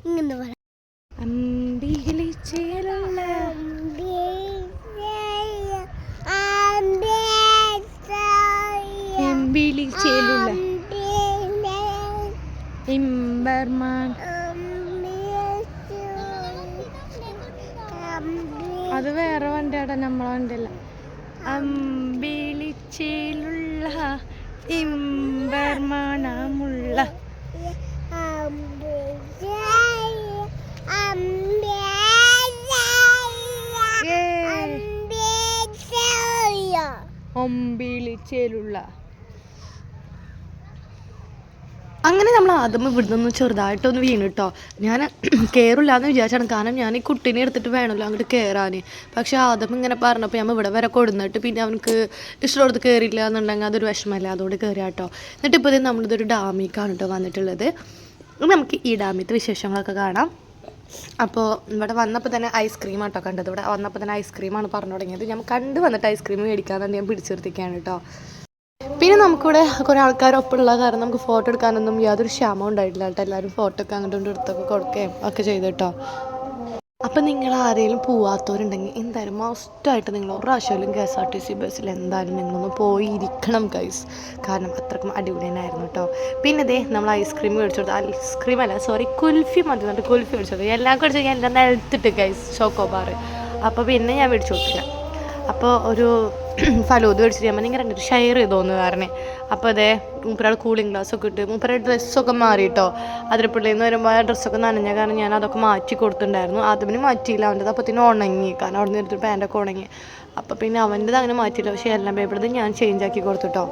[SPEAKER 2] ഇങ്ങനെ പറയാം
[SPEAKER 1] ചേലുള്ള ഇമ്പർമാൻ. അത് വേറെ വണ്ടിയാടാ നമ്മളെ വണ്ടിയല്ല. അമ്പിളിച്ചേലുള്ള ഇമ്പർമാണമുള്ള അമ്പിളിച്ചേലുള്ള. അങ്ങനെ നമ്മൾ ആദ്യം ഇവിടുന്ന് ചെറുതായിട്ടൊന്ന് വീണ് കേട്ടോ ഞാൻ കയറില്ല എന്ന് വിചാരിച്ചാണ്. കാരണം ഞാൻ ഈ കുട്ടീനെ എടുത്തിട്ട് വേണമല്ലോ അങ്ങോട്ട് കയറാൻ പക്ഷേ ആദ്യം ഇങ്ങനെ പറഞ്ഞപ്പോൾ ഞാൻ ഇവിടെ വരെ കൊടുന്നിട്ട് പിന്നെ അവനക്ക് ഇഷ്ടമുള്ളത് കയറിയില്ല എന്നുണ്ടെങ്കിൽ അതൊരു വിഷമമല്ല? അതുകൊണ്ട് കയറിയ കേട്ടോ എന്നിട്ട് ഇപ്പോൾ ഇത് നമ്മളിതൊരു ഡാമിക്കാണ് കേട്ടോ വന്നിട്ടുള്ളത്. നമുക്ക് ഈ ഡാമിത്തെ വിശേഷങ്ങളൊക്കെ കാണാം. അപ്പോൾ ഇവിടെ വന്നപ്പോൾ തന്നെ ഐസ്ക്രീം ആട്ടോ കണ്ടത്. ഇവിടെ വന്നപ്പോൾ തന്നെ ഐസ്ക്രീമാണ് പറഞ്ഞു തുടങ്ങിയത്. ഞാൻ കണ്ട് വന്നിട്ട് ഐസ്ക്രീം മേടിക്കാമെന്ന് ഞാൻ പിടിച്ചു നിർത്തിക്കുകയാണ് കേട്ടോ പിന്നെ നമുക്കിവിടെ കുറേ ആൾക്കാരൊപ്പമുള്ള കാരണം നമുക്ക് ഫോട്ടോ എടുക്കാനൊന്നും യാതൊരു ക്ഷാമം ഉണ്ടായിട്ടില്ല കേട്ടോ. എല്ലാവരും ഫോട്ടോ ഒക്കെ അങ്ങോട്ടും എടുത്തൊക്കെ കൊടുക്കുകയും ഒക്കെ ചെയ്തു കേട്ടോ. അപ്പം നിങ്ങൾ ആരെങ്കിലും പോവാത്തവരുണ്ടെങ്കിൽ എന്തായാലും മസ്റ്റായിട്ട് നിങ്ങൾ ഒരു പ്രാവശ്യമെങ്കിലും K S R T C ബസ്സിൽ എന്തായാലും നിങ്ങളൊന്ന് പോയി ഇരിക്കണം ഗൈസ് കാരണം അത്രക്കും അടിപൊളി തന്നെയായിരുന്നു കേട്ടോ. പിന്നെ ദേ നമ്മൾ ഐസ്ക്രീം മേടിച്ചു കൊടുത്തു. ഐസ്ക്രീം അല്ല സോറി കുൽഫി മതി എന്നിട്ട് കുൽഫി മേടിച്ചു കൊടുത്തു. എല്ലാം കുടിച്ച് ഞാൻ എല്ലാം നിലത്തിട്ട് ഗൈസ് ചോക്കോ ബാർ അപ്പോൾ പിന്നെ ഞാൻ മേടിച്ചു കൊടുത്തില്ല. അപ്പോൾ ഒരു ഫലൂത് മേടിച്ചിട്ട് ഞാൻ ഭയങ്കര ഷെയർ ചെയ്തോന്ന് കാരണം അപ്പോൾ അതെ മൂപ്പരാൾ കൂളിംഗ് ഗ്ലാസ് ഒക്കെ ഇട്ട് മൂപ്പര ഡ്രസ്സൊക്കെ മാറി കേട്ടോ അതിരപ്പള്ളിയിൽ നിന്ന് വരുമ്പോൾ ആ ഡ്രസ്സൊക്കെ നനഞ്ഞ കാരണം ഞാൻ അതൊക്കെ മാറ്റി കൊടുത്തിട്ടുണ്ടായിരുന്നു. അതിന് മാറ്റിയില്ല അവന്റെത് അപ്പത്തിന് ഉണങ്ങി കാരണം അവിടെ നിന്ന് എടുത്തിട്ട് പാന്റൊക്കെ ഉണങ്ങി. അപ്പോൾ പിന്നെ അവന്റെത് അങ്ങനെ മാറ്റിയില്ല പക്ഷേ എല്ലാം പേപ്പറത് ഞാൻ ചേഞ്ച് ആക്കി കൊടുത്തിട്ടോ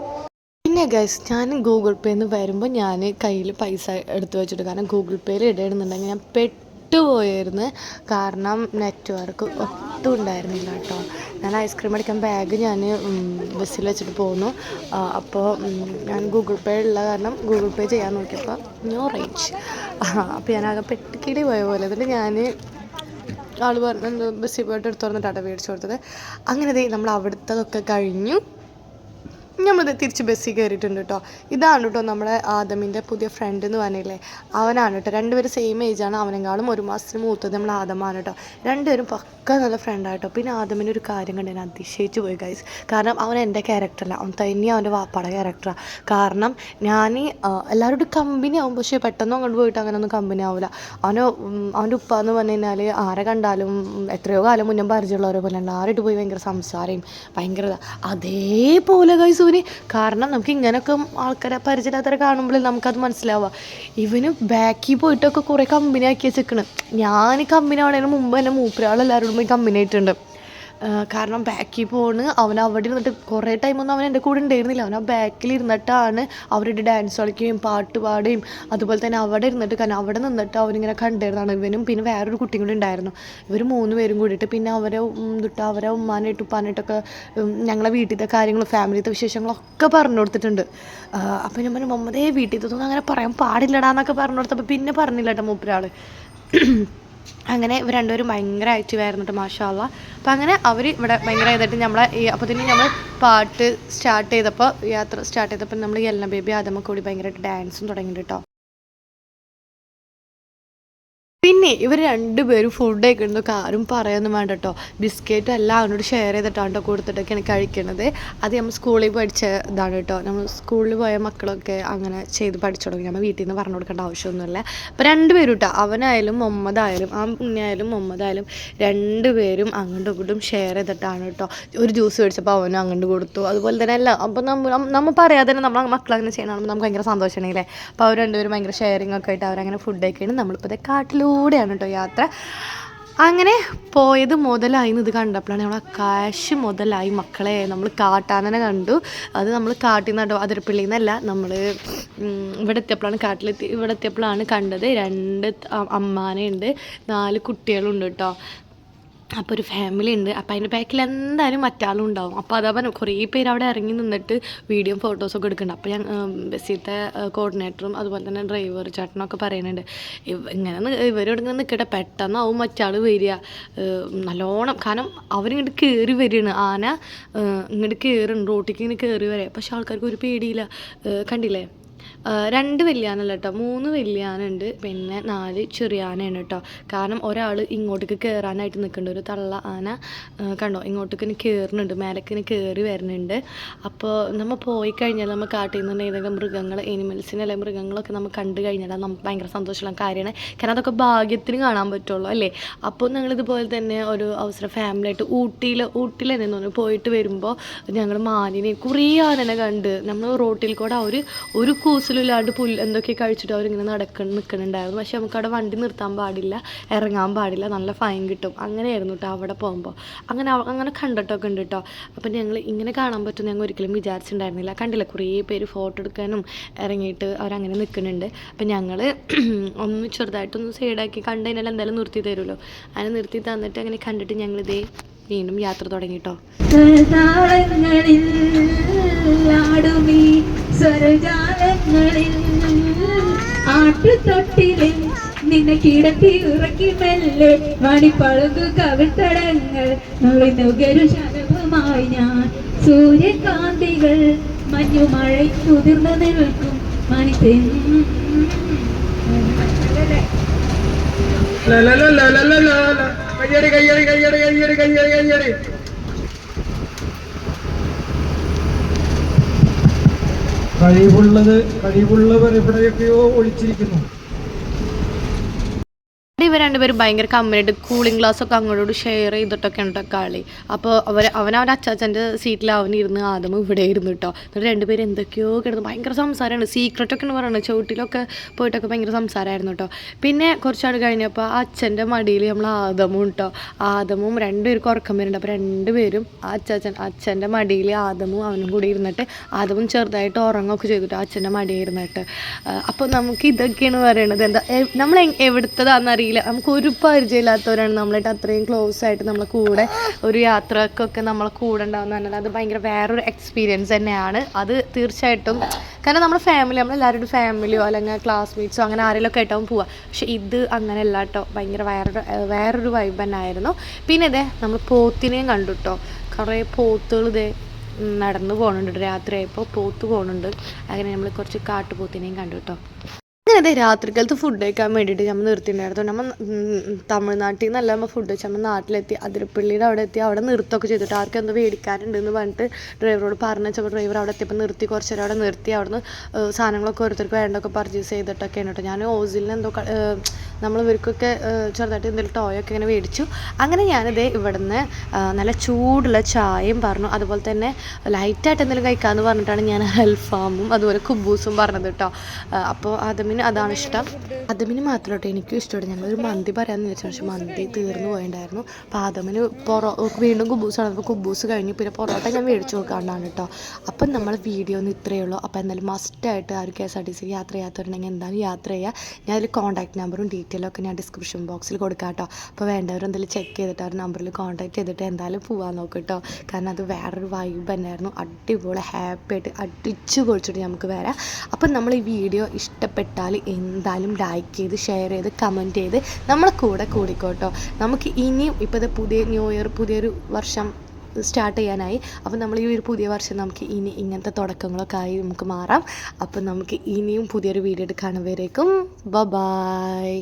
[SPEAKER 1] പിന്നെ ഗൈസ് ഞാൻ ഗൂഗിൾ പേയിൽ നിന്ന് വരുമ്പോൾ ഞാൻ കയ്യിൽ പൈസ എടുത്തു വെച്ചിട്ട് കാരണം ഗൂഗിൾ പേയിൽ ഇടണമെന്നുണ്ടെങ്കിൽ ഞാൻ പെട്ടുപോയായിരുന്നു കാരണം നെറ്റ്വർക്ക് ഒട്ടും ഉണ്ടായിരുന്നില്ല കേട്ടോ. ഞാൻ ഐസ്ക്രീം അടിക്കാൻ ബാഗ് ഞാൻ ബസ്സിൽ വെച്ചിട്ട് പോന്നു. അപ്പോൾ ഞാൻ ഗൂഗിൾ പേ ഉള്ള കാരണം ഗൂഗിൾ പേ ചെയ്യാൻ നോക്കിയപ്പോൾ ന്യൂ റേഞ്ച്. അപ്പോൾ ഞാൻ ആകെ പെട്ടിക്കിടി പോയ പോലെ. എന്നിട്ട് ഞാൻ ആൾ പറഞ്ഞു ബസ്സിൽ പോയിട്ട് എടുത്തു പറഞ്ഞിട്ടാണ് മേടിച്ചു കൊടുത്തത്. അങ്ങനെ നമ്മൾ അവിടുത്തതൊക്കെ കഴിഞ്ഞു. നമ്മളിത് തിരിച്ച് ബസ്സിൽ കയറിയിട്ടുണ്ട് കേട്ടോ ഇതാണ് കേട്ടോ നമ്മുടെ ആദമിന്റെ പുതിയ ഫ്രണ്ട് എന്ന് പറഞ്ഞില്ലേ? അവനാണ് കേട്ടോ രണ്ടുപേരും സെയിം ഏജാണ് അവനെങ്കാളും ഒരു മാസത്തിന് മൂത്തത് നമ്മൾ ആദമാണ് കേട്ടോ രണ്ടുപേരും പക്ക നല്ല ഫ്രണ്ടായിട്ടോ പിന്നെ ആദമിന്റെ ഒരു കാര്യം കണ്ട് ഞാൻ അതിശയിച്ച് പോയി ഗൈസ് കാരണം അവൻ എന്റെ ക്യാരക്ടറല്ല അവൻ തന്നെ അവന്റെ വാപ്പാടെ ക്യാരക്ടറാണ് കാരണം ഞാൻ എല്ലാവരോടും കമ്പനി ആവും. പക്ഷേ പെട്ടെന്ന് അങ്ങോട്ട് പോയിട്ട് അങ്ങനെ ഒന്നും കമ്പനി ആവില്ല അവന് അവന്റെ ഉപ്പ എന്ന് പറഞ്ഞു കഴിഞ്ഞാൽ ആരെ കണ്ടാലും എത്രയോ കാലം മുന്നേ പരിചയമുള്ളവരെ പോലെ എല്ലാവരും പോയി ഭയങ്കര സംസാരയും ഭയങ്കര. അതേപോലെ ഗൈസ് ഇവന് കാരണം നമുക്ക് ഇങ്ങനെയൊക്കെ ആൾക്കാരെ പരിചയമില്ലാത്തവരെ കാണുമ്പോൾ നമുക്കത് മനസ്സിലാവുക. ഇവന് ബാക്കിൽ പോയിട്ടൊക്കെ കുറേ കമ്പനി ആക്കി വെച്ചേക്കണ് ഞാൻ കമ്പനി ആവണതിന് മുമ്പ് തന്നെ മൂപ്പരാളെല്ലാവരോടും പോയി കമ്പനി ആയിട്ടുണ്ട്. കാരണം ബാക്കിൽ പോണ്. അവൻ അവിടെ ഇരുന്നിട്ട് കുറേ ടൈമൊന്നും അവൻ എന്റെ കൂടെ ഉണ്ടായിരുന്നില്ല. അവൻ ആ ബാക്കിൽ ഇരുന്നിട്ടാണ് അവരുടെ ഡാൻസ് കളിക്കുകയും പാട്ട് പാടുകയും അതുപോലെ തന്നെ അവിടെ ഇരുന്നിട്ട് കാരണം അവിടെ നിന്നിട്ട് അവനിങ്ങനെ കണ്ടിരുന്നതാണ്. ഇവനും പിന്നെ വേറൊരു കുട്ടിയും കൂടി ഉണ്ടായിരുന്നു. ഇവർ മൂന്ന് പേരും കൂടിയിട്ട് പിന്നെ അവരെ തൊട്ട് അവരെ ഉമ്മാനായിട്ട് ഉപ്പാനായിട്ടൊക്കെ ഞങ്ങളെ വീട്ടിലത്തെ കാര്യങ്ങളും ഫാമിലിത്തെ വിശേഷങ്ങളൊക്കെ പറഞ്ഞു കൊടുത്തിട്ടുണ്ട്. അപ്പം ഞാൻ പറഞ്ഞു മമ്മതേ വീട്ടിൽ തോന്നുന്നു അങ്ങനെ പറയാൻ പാടില്ലടാന്നൊക്കെ പറഞ്ഞു കൊടുത്തപ്പോൾ പിന്നെ പറഞ്ഞില്ല കേട്ടോ മൂപ്പരാൾ അങ്ങനെ ഇവർ രണ്ടുപേരും ഭയങ്കര ആക്റ്റീവായിരുന്നു കേട്ടോ മാഷാല്ല അപ്പം അങ്ങനെ അവർ ഇവിടെ ഭയങ്കര ഇതായിട്ട് നമ്മളെ ഈ അപ്പോൾ തന്നെ നമ്മൾ പാട്ട് സ്റ്റാർട്ട് ചെയ്തപ്പോൾ യാത്ര സ്റ്റാർട്ട് ചെയ്തപ്പോൾ നമ്മൾ എല്ലാം ബേബി ആദമ കൂടി ഭയങ്കരമായിട്ട് ഡാൻസും തുടങ്ങിയിട്ട് കേട്ടോ പിന്നെ ഇവർ രണ്ടുപേരും ഫുഡ് കഴിക്കുന്നതൊക്കെ ആരും പറയാനൊന്നും വേണ്ട കേട്ടോ ബിസ്ക്കറ്റ് എല്ലാം അവനോട് ഷെയർ ചെയ്തിട്ടാണ് കേട്ടോ കൊടുത്തിട്ടൊക്കെയാണ് കഴിക്കുന്നത് അത് നമ്മൾ സ്കൂളിൽ പഠിച്ച ഇതാണ് കേട്ടോ നമ്മൾ സ്കൂളിൽ പോയ മക്കളൊക്കെ അങ്ങനെ ചെയ്ത് പഠിച്ചു തുടങ്ങി നമ്മൾ വീട്ടിൽ നിന്ന് പറഞ്ഞു കൊടുക്കേണ്ട ആവശ്യമൊന്നുമില്ല. അപ്പോൾ രണ്ടുപേരും കേട്ടോ അവനായാലും മുമ്മതായാലും ആ ഉണ്ണിയായാലും മുമ്മതായാലും രണ്ടുപേരും അങ്ങോട്ടും ഇങ്ങോട്ടും ഷെയർ ചെയ്തിട്ടാണ് കേട്ടോ ഒരു ജ്യൂസ് മേടിച്ചപ്പോൾ അവനും അങ്ങോട്ട് കൊടുത്തു. അതുപോലെ തന്നെ എല്ലാം അപ്പോൾ നമ്മൾ നമ്മൾ പറയാതെ തന്നെ നമ്മൾ മക്കൾ അങ്ങനെ ചെയ്യണമെന്ന് നമുക്ക് ഭയങ്കര സന്തോഷമാണ് അല്ലേ അപ്പോൾ അവർ രണ്ടുപേരും ഭയങ്കര ഷെയറിംഗ് ഒക്കെ ആയിട്ട് അവരങ്ങനെ ഫുഡ് കഴിക്കുകയാണ് നമ്മളിപ്പോൾ ദേ കാട്ടിലൂടെയാണ് കേട്ടോ യാത്ര. അങ്ങനെ പോയത് മുതലായി എന്ന് ഇത് കണ്ടപ്പോഴാണ് നമ്മളെ കാശ് മുതലായി മക്കളെ നമ്മൾ കാട്ടാനനെ കണ്ടു. അത് നമ്മൾ കാട്ടിൽ നിന്ന് അതിരപ്പള്ളിയിൽ നിന്നല്ല നമ്മൾ ഇവിടെ എത്തിയപ്പോഴാണ് കാട്ടിലെത്തി ഇവിടെ എത്തിയപ്പോഴാണ് കണ്ടത്. രണ്ട് അമ്മാനയുണ്ട് നാല് കുട്ടികളുണ്ട് കേട്ടോ അപ്പോൾ ഒരു ഫാമിലി ഉണ്ട്. അപ്പോൾ അതിന്റെ ബാക്കിൽ എന്തായാലും മറ്റാളും ഉണ്ടാവും. അപ്പോൾ അതാ പറഞ്ഞു കുറേ പേര് അവിടെ ഇറങ്ങി നിന്നിട്ട് വീഡിയോയും ഫോട്ടോസൊക്കെ എടുക്കുന്നുണ്ട്. അപ്പോൾ ഞാൻ ബസ്സിലത്തെ കോർഡിനേറ്ററും അതുപോലെ തന്നെ ഡ്രൈവർ ചേട്ടനൊക്കെ പറയുന്നുണ്ട്. ഇങ്ങനെ ഇവരോട് ഇങ്ങനെ നിൽക്കട്ടെ പെട്ടെന്നാവും മറ്റാൾ വരിക. നല്ലോണം കാരണം അവരിങ്ങോട്ട് കയറി വരികയാണ്. ആന ഇങ്ങോട്ട് കയറുന്നു റോട്ടിലേക്ക് ഇങ്ങനെ കയറി വരിക പക്ഷെ ആൾക്കാർക്ക് ഒരു പേടിയില്ല. കണ്ടില്ലേ? രണ്ട് വലിയാനല്ല കേട്ടോ മൂന്ന് വലിയാനുണ്ട്. പിന്നെ നാല് ചെറിയ ആനയാണ് കേട്ടോ കാരണം ഒരാൾ ഇങ്ങോട്ടേക്ക് കയറാനായിട്ട് നിൽക്കുന്നുണ്ട് ഒരു തള്ള ആന കണ്ടോ? ഇങ്ങോട്ടേക്ക് കയറുന്നുണ്ട് മേലക്കിന് കയറി വരുന്നുണ്ട് അപ്പോൾ നമ്മൾ പോയി കഴിഞ്ഞാൽ നമ്മൾ കാട്ടിൽ നിന്ന് ഏതെങ്കിലും മൃഗങ്ങൾ എനിമൽസിനെ അല്ലെങ്കിൽ മൃഗങ്ങളൊക്കെ നമ്മൾ കണ്ടു കഴിഞ്ഞാൽ നമുക്ക് ഭയങ്കര സന്തോഷമുള്ള കാര്യമാണ് കാരണം അതൊക്കെ ഭാഗ്യത്തിന് കാണാൻ പറ്റുള്ളൂ അല്ലേ? അപ്പോൾ ഞങ്ങൾ ഇതുപോലെ തന്നെ ഒരു അവസരം ഫാമിലി ആയിട്ട് ഊട്ടിയിൽ ഊട്ടിയിൽ തന്നെ തോന്നുന്നു പോയിട്ട് വരുമ്പോൾ ഞങ്ങൾ മാനിനെ കുറേ ആനനെ കണ്ട് നമ്മൾ റോട്ടിൽ കൂടെ ഒരു ഒരു കൂസലില്ലാണ്ട് പുല്ല് എന്തൊക്കെ കഴിച്ചിട്ട് അവരിങ്ങനെ നടക്കണം നിൽക്കണുണ്ടായിരുന്നു പക്ഷെ നമുക്ക് അവിടെ വണ്ടി നിർത്താൻ പാടില്ല ഇറങ്ങാൻ പാടില്ല നല്ല ഫൈൻ കിട്ടും. അങ്ങനെയായിരുന്നു കേട്ടോ അവിടെ പോകുമ്പോൾ അങ്ങനെ അങ്ങനെ കണ്ടിട്ടൊക്കെ ഉണ്ട് കേട്ടോ അപ്പം ഞങ്ങൾ ഇങ്ങനെ കാണാൻ പറ്റും ഞങ്ങൾ ഒരിക്കലും വിചാരിച്ചിട്ടുണ്ടായിരുന്നില്ല. കണ്ടില്ല കുറേ പേര് ഫോട്ടോ എടുക്കാനും ഇറങ്ങിയിട്ട് അവരങ്ങനെ നിൽക്കുന്നുണ്ട് അപ്പം ഞങ്ങൾ ഒന്ന് ചെറുതായിട്ടൊന്ന് സൈഡാക്കി കണ്ടു കഴിഞ്ഞാൽ എന്തായാലും നിർത്തി തരുമല്ലോ. അങ്ങനെ നിർത്തി തന്നിട്ട് അങ്ങനെ കണ്ടിട്ട് ഞങ്ങൾ ഇതേ വീണ്ടും യാത്ര തുടങ്ങി കേട്ടോ
[SPEAKER 2] സ്വരജാലങ്ങളിൽ ആട്ടുതൊട്ടിലിൽ നിന്നെ കിടത്തി ഉറക്കി മെല്ലെ മണിപ്പളുകു കവിൾത്തടങ്ങൾ നുകരു ശലഭമായി ഞാൻ. സൂര്യകാന്തികൾ മഞ്ഞു കുതിർന്നു നിൽക്കും.
[SPEAKER 3] മനുഷ്യൻ. കയ്യടി കയ്യടി കയ്യടി കയ്യടി കയ്യടി കയ്യടി. കഴിവുള്ളത് കഴിവുള്ളവർ എവിടെയൊക്കെയോ ഒളിച്ചിരിക്കുന്നു.
[SPEAKER 1] ഇവർ രണ്ടുപേരും ഭയങ്കര കമ്പനിയായിട്ട് കൂളിംഗ് ഗ്ലാസ് ഒക്കെ അങ്ങോട്ടോട് ഷെയർ ചെയ്തിട്ടൊക്കെ ഉണ്ടോ കളി. അപ്പോൾ അവർ അവൻ അവൻ അച്ചാച്ചന്റെ സീറ്റിൽ അവൻ ഇരുന്ന് ആദ്യം ഇവിടെ ഇരുന്നു കേട്ടോ എന്നിട്ട് രണ്ടുപേരും എന്തൊക്കെയോ കിടന്ന് ഭയങ്കര സംസാരമാണ് സീക്രട്ടൊക്കെ എന്ന് പറയുന്നത് ചുവട്ടിലൊക്കെ പോയിട്ടൊക്കെ ഭയങ്കര സംസാരമായിരുന്നു കേട്ടോ പിന്നെ കുറച്ചാൾ കഴിഞ്ഞപ്പോൾ അച്ഛന്റെ മടിയിൽ നമ്മൾ ആദമും കേട്ടോ ആദമും രണ്ടുപേർക്കും ഉറക്കം വരുന്നുണ്ട്. അപ്പോൾ രണ്ടുപേരും ആ അച്ചാച്ചൻ അച്ഛന്റെ മടിയിൽ ആദമും അവനും കൂടി ഇരുന്നിട്ട് ആദമും ചെറുതായിട്ട് ഉറങ്ങൊക്കെ ചെയ്തിട്ട് അച്ഛന്റെ മടിയിൽ ഇരുന്നിട്ട്. അപ്പോൾ നമുക്ക് ഇതൊക്കെയാണ് പറയണത്. എന്താ നമ്മൾ നമ്മൾ എ- അറിയില്ല നമുക്ക് ഒരു പരിചയമില്ലാത്തവരാണ് നമ്മളായിട്ട് അത്രയും ക്ലോസ് ആയിട്ട് നമ്മളെ കൂടെ ഒരു യാത്രക്കൊക്കെ നമ്മളെ കൂടെ ഉണ്ടാകുന്ന പറഞ്ഞാൽ അത് ഭയങ്കര വേറൊരു എക്സ്പീരിയൻസ് തന്നെയാണ്. അത് തീർച്ചയായിട്ടും കാരണം നമ്മുടെ ഫാമിലി നമ്മളെല്ലാവരുടെ ഫാമിലിയോ അല്ലെങ്കിൽ ക്ലാസ്മേറ്റ്സോ അങ്ങനെ ആരെങ്കിലും ഒക്കെ ആയിട്ടാവും പോവുക. പക്ഷേ ഇത് അങ്ങനെയല്ല കേട്ടോ. ഭയങ്കര വേറൊരു വേറൊരു വൈബ് തന്നെ ആയിരുന്നു പിന്നെ ഇതേ നമ്മൾ പോത്തിനെയും കണ്ടു കേട്ടോ കുറേ പോത്തുകൾ ഇതേ നടന്നു പോകുന്നുണ്ട് രാത്രിയായപ്പോൾ പോത്ത് പോകുന്നുണ്ട് അങ്ങനെ നമ്മൾ കുറച്ച് കാട്ടുപോത്തിനെയും കണ്ടു കേട്ടോ അങ്ങനെ രാത്രിക്കാലത്ത് ഫുഡ് കഴിക്കാൻ വേണ്ടിയിട്ട് നമ്മൾ നിർത്തിയിട്ടുണ്ടായിരുന്നു. നമ്മൾ തമിഴ്നാട്ടിൽ നിന്നല്ല നമ്മൾ ഫുഡ് കഴിച്ച് നമ്മൾ നാട്ടിലെത്തി. അതിരപ്പള്ളിയുടെ അവിടെ എത്തി അവിടെ നിർത്തുകയൊക്കെ ചെയ്തിട്ട് ആർക്കും എന്തോ മേടിക്കാനുണ്ടെന്ന് പറഞ്ഞിട്ട് ഡ്രൈവറോട് പറഞ്ഞു ഡ്രൈവർ അവിടെ എത്തിയപ്പോൾ നിർത്തി കുറച്ച് നേരം അവിടെ നിർത്തി അവിടുന്ന് സാധനങ്ങളൊക്കെ ഓരോരുത്തർക്ക് വേണ്ടതൊക്കെ പർച്ചേസ് ചെയ്തിട്ടൊക്കെയാണ് കേട്ടോ. ഞാൻ ഓസിലിന് എന്തോ നമ്മൾ ഇവർക്കൊക്കെ ചെറുതായിട്ട് എന്തെങ്കിലും ടോയൊക്കെ ഇങ്ങനെ മേടിച്ചു. അങ്ങനെ ഞാനിത് ഇവിടുന്ന് നല്ല ചൂടുള്ള ചായയും പറഞ്ഞു. അതുപോലെ തന്നെ ലൈറ്റായിട്ട് എന്തെങ്കിലും കഴിക്കാമെന്ന് പറഞ്ഞിട്ടാണ് ഞാൻ അൽഫാമും അതുപോലെ കുബൂസും പറഞ്ഞത് കേട്ടോ. അപ്പോൾ അതമിന് അതാണ് ഇഷ്ടം. അതമിന് മാത്രം കേട്ടോ എനിക്കും ഇഷ്ടമാണ്. ഞങ്ങളൊരു മന്തി പറയാമെന്ന് വിചാരിച്ചു. പക്ഷേ മന്തി തീർന്നു പോയിണ്ടായിരുന്നു. അപ്പോൾ ആദമിന് പൊറോ വീണ്ടും കുബൂസാണ് അപ്പോൾ കുബൂസ് കഴിഞ്ഞ്. പിന്നെ പൊറോട്ട ഞാൻ മേടിച്ചു കൊടുക്കാണ്ടാണ് കേട്ടോ അപ്പം നമ്മൾ വീഡിയോ ഒന്ന് ഇത്രയേ ഉള്ളൂ. അപ്പോൾ എന്തായാലും മസ്റ്റായിട്ട് ആ ഒരു K S R T C യാത്ര ചെയ്യാത്തവരുണ്ടെങ്കിൽ എന്തായാലും യാത്ര ചെയ്യുക ഞാൻ അതിൽ കോൺടാക്ട് നമ്പറും ഡീറ്റെയിലും ഒക്കെ ഞാൻ ഡിസ്ക്രിപ്ഷൻ ബോക്സിൽ കൊടുക്കാം കേട്ടോ അപ്പോൾ വേണ്ടവർ എന്തായാലും ചെക്ക് ചെയ്തിട്ട് ആ ഒരു നമ്പറിൽ കോൺടാക്ട് ചെയ്തിട്ട് എന്തായാലും പോകാൻ നോക്കും കേട്ടോ കാരണം അത് വേറൊരു വൈബ് തന്നെയായിരുന്നു. അടിപൊളി ഹാപ്പി ആയിട്ട് അടിച്ചു പൊളിച്ചിട്ട് നമുക്ക് വരാം. അപ്പം നമ്മൾ ഈ വീഡിയോ ഇഷ്ടപ്പെട്ടാൽ എന്തായാലും ലൈക്ക് ചെയ്ത് ഷെയർ ചെയ്ത് കമന്റ് ചെയ്ത് നമ്മൾ കൂടെ കൂടിക്കോട്ടോ. നമുക്ക് ഇനിയും ഇപ്പോൾ ഇത് പുതിയ ന്യൂ ഇയർ പുതിയൊരു വർഷം സ്റ്റാർട്ട് ചെയ്യാനായി. അപ്പം നമ്മൾ ഈ ഒരു പുതിയ വർഷം നമുക്ക് ഇനി ഇങ്ങനത്തെ തുടക്കങ്ങളൊക്കെ ആയി നമുക്ക് മാറാം. അപ്പം നമുക്ക് ഇനിയും പുതിയൊരു വീഡിയോ എടുക്കാനുവരേക്കും ബ ബായ്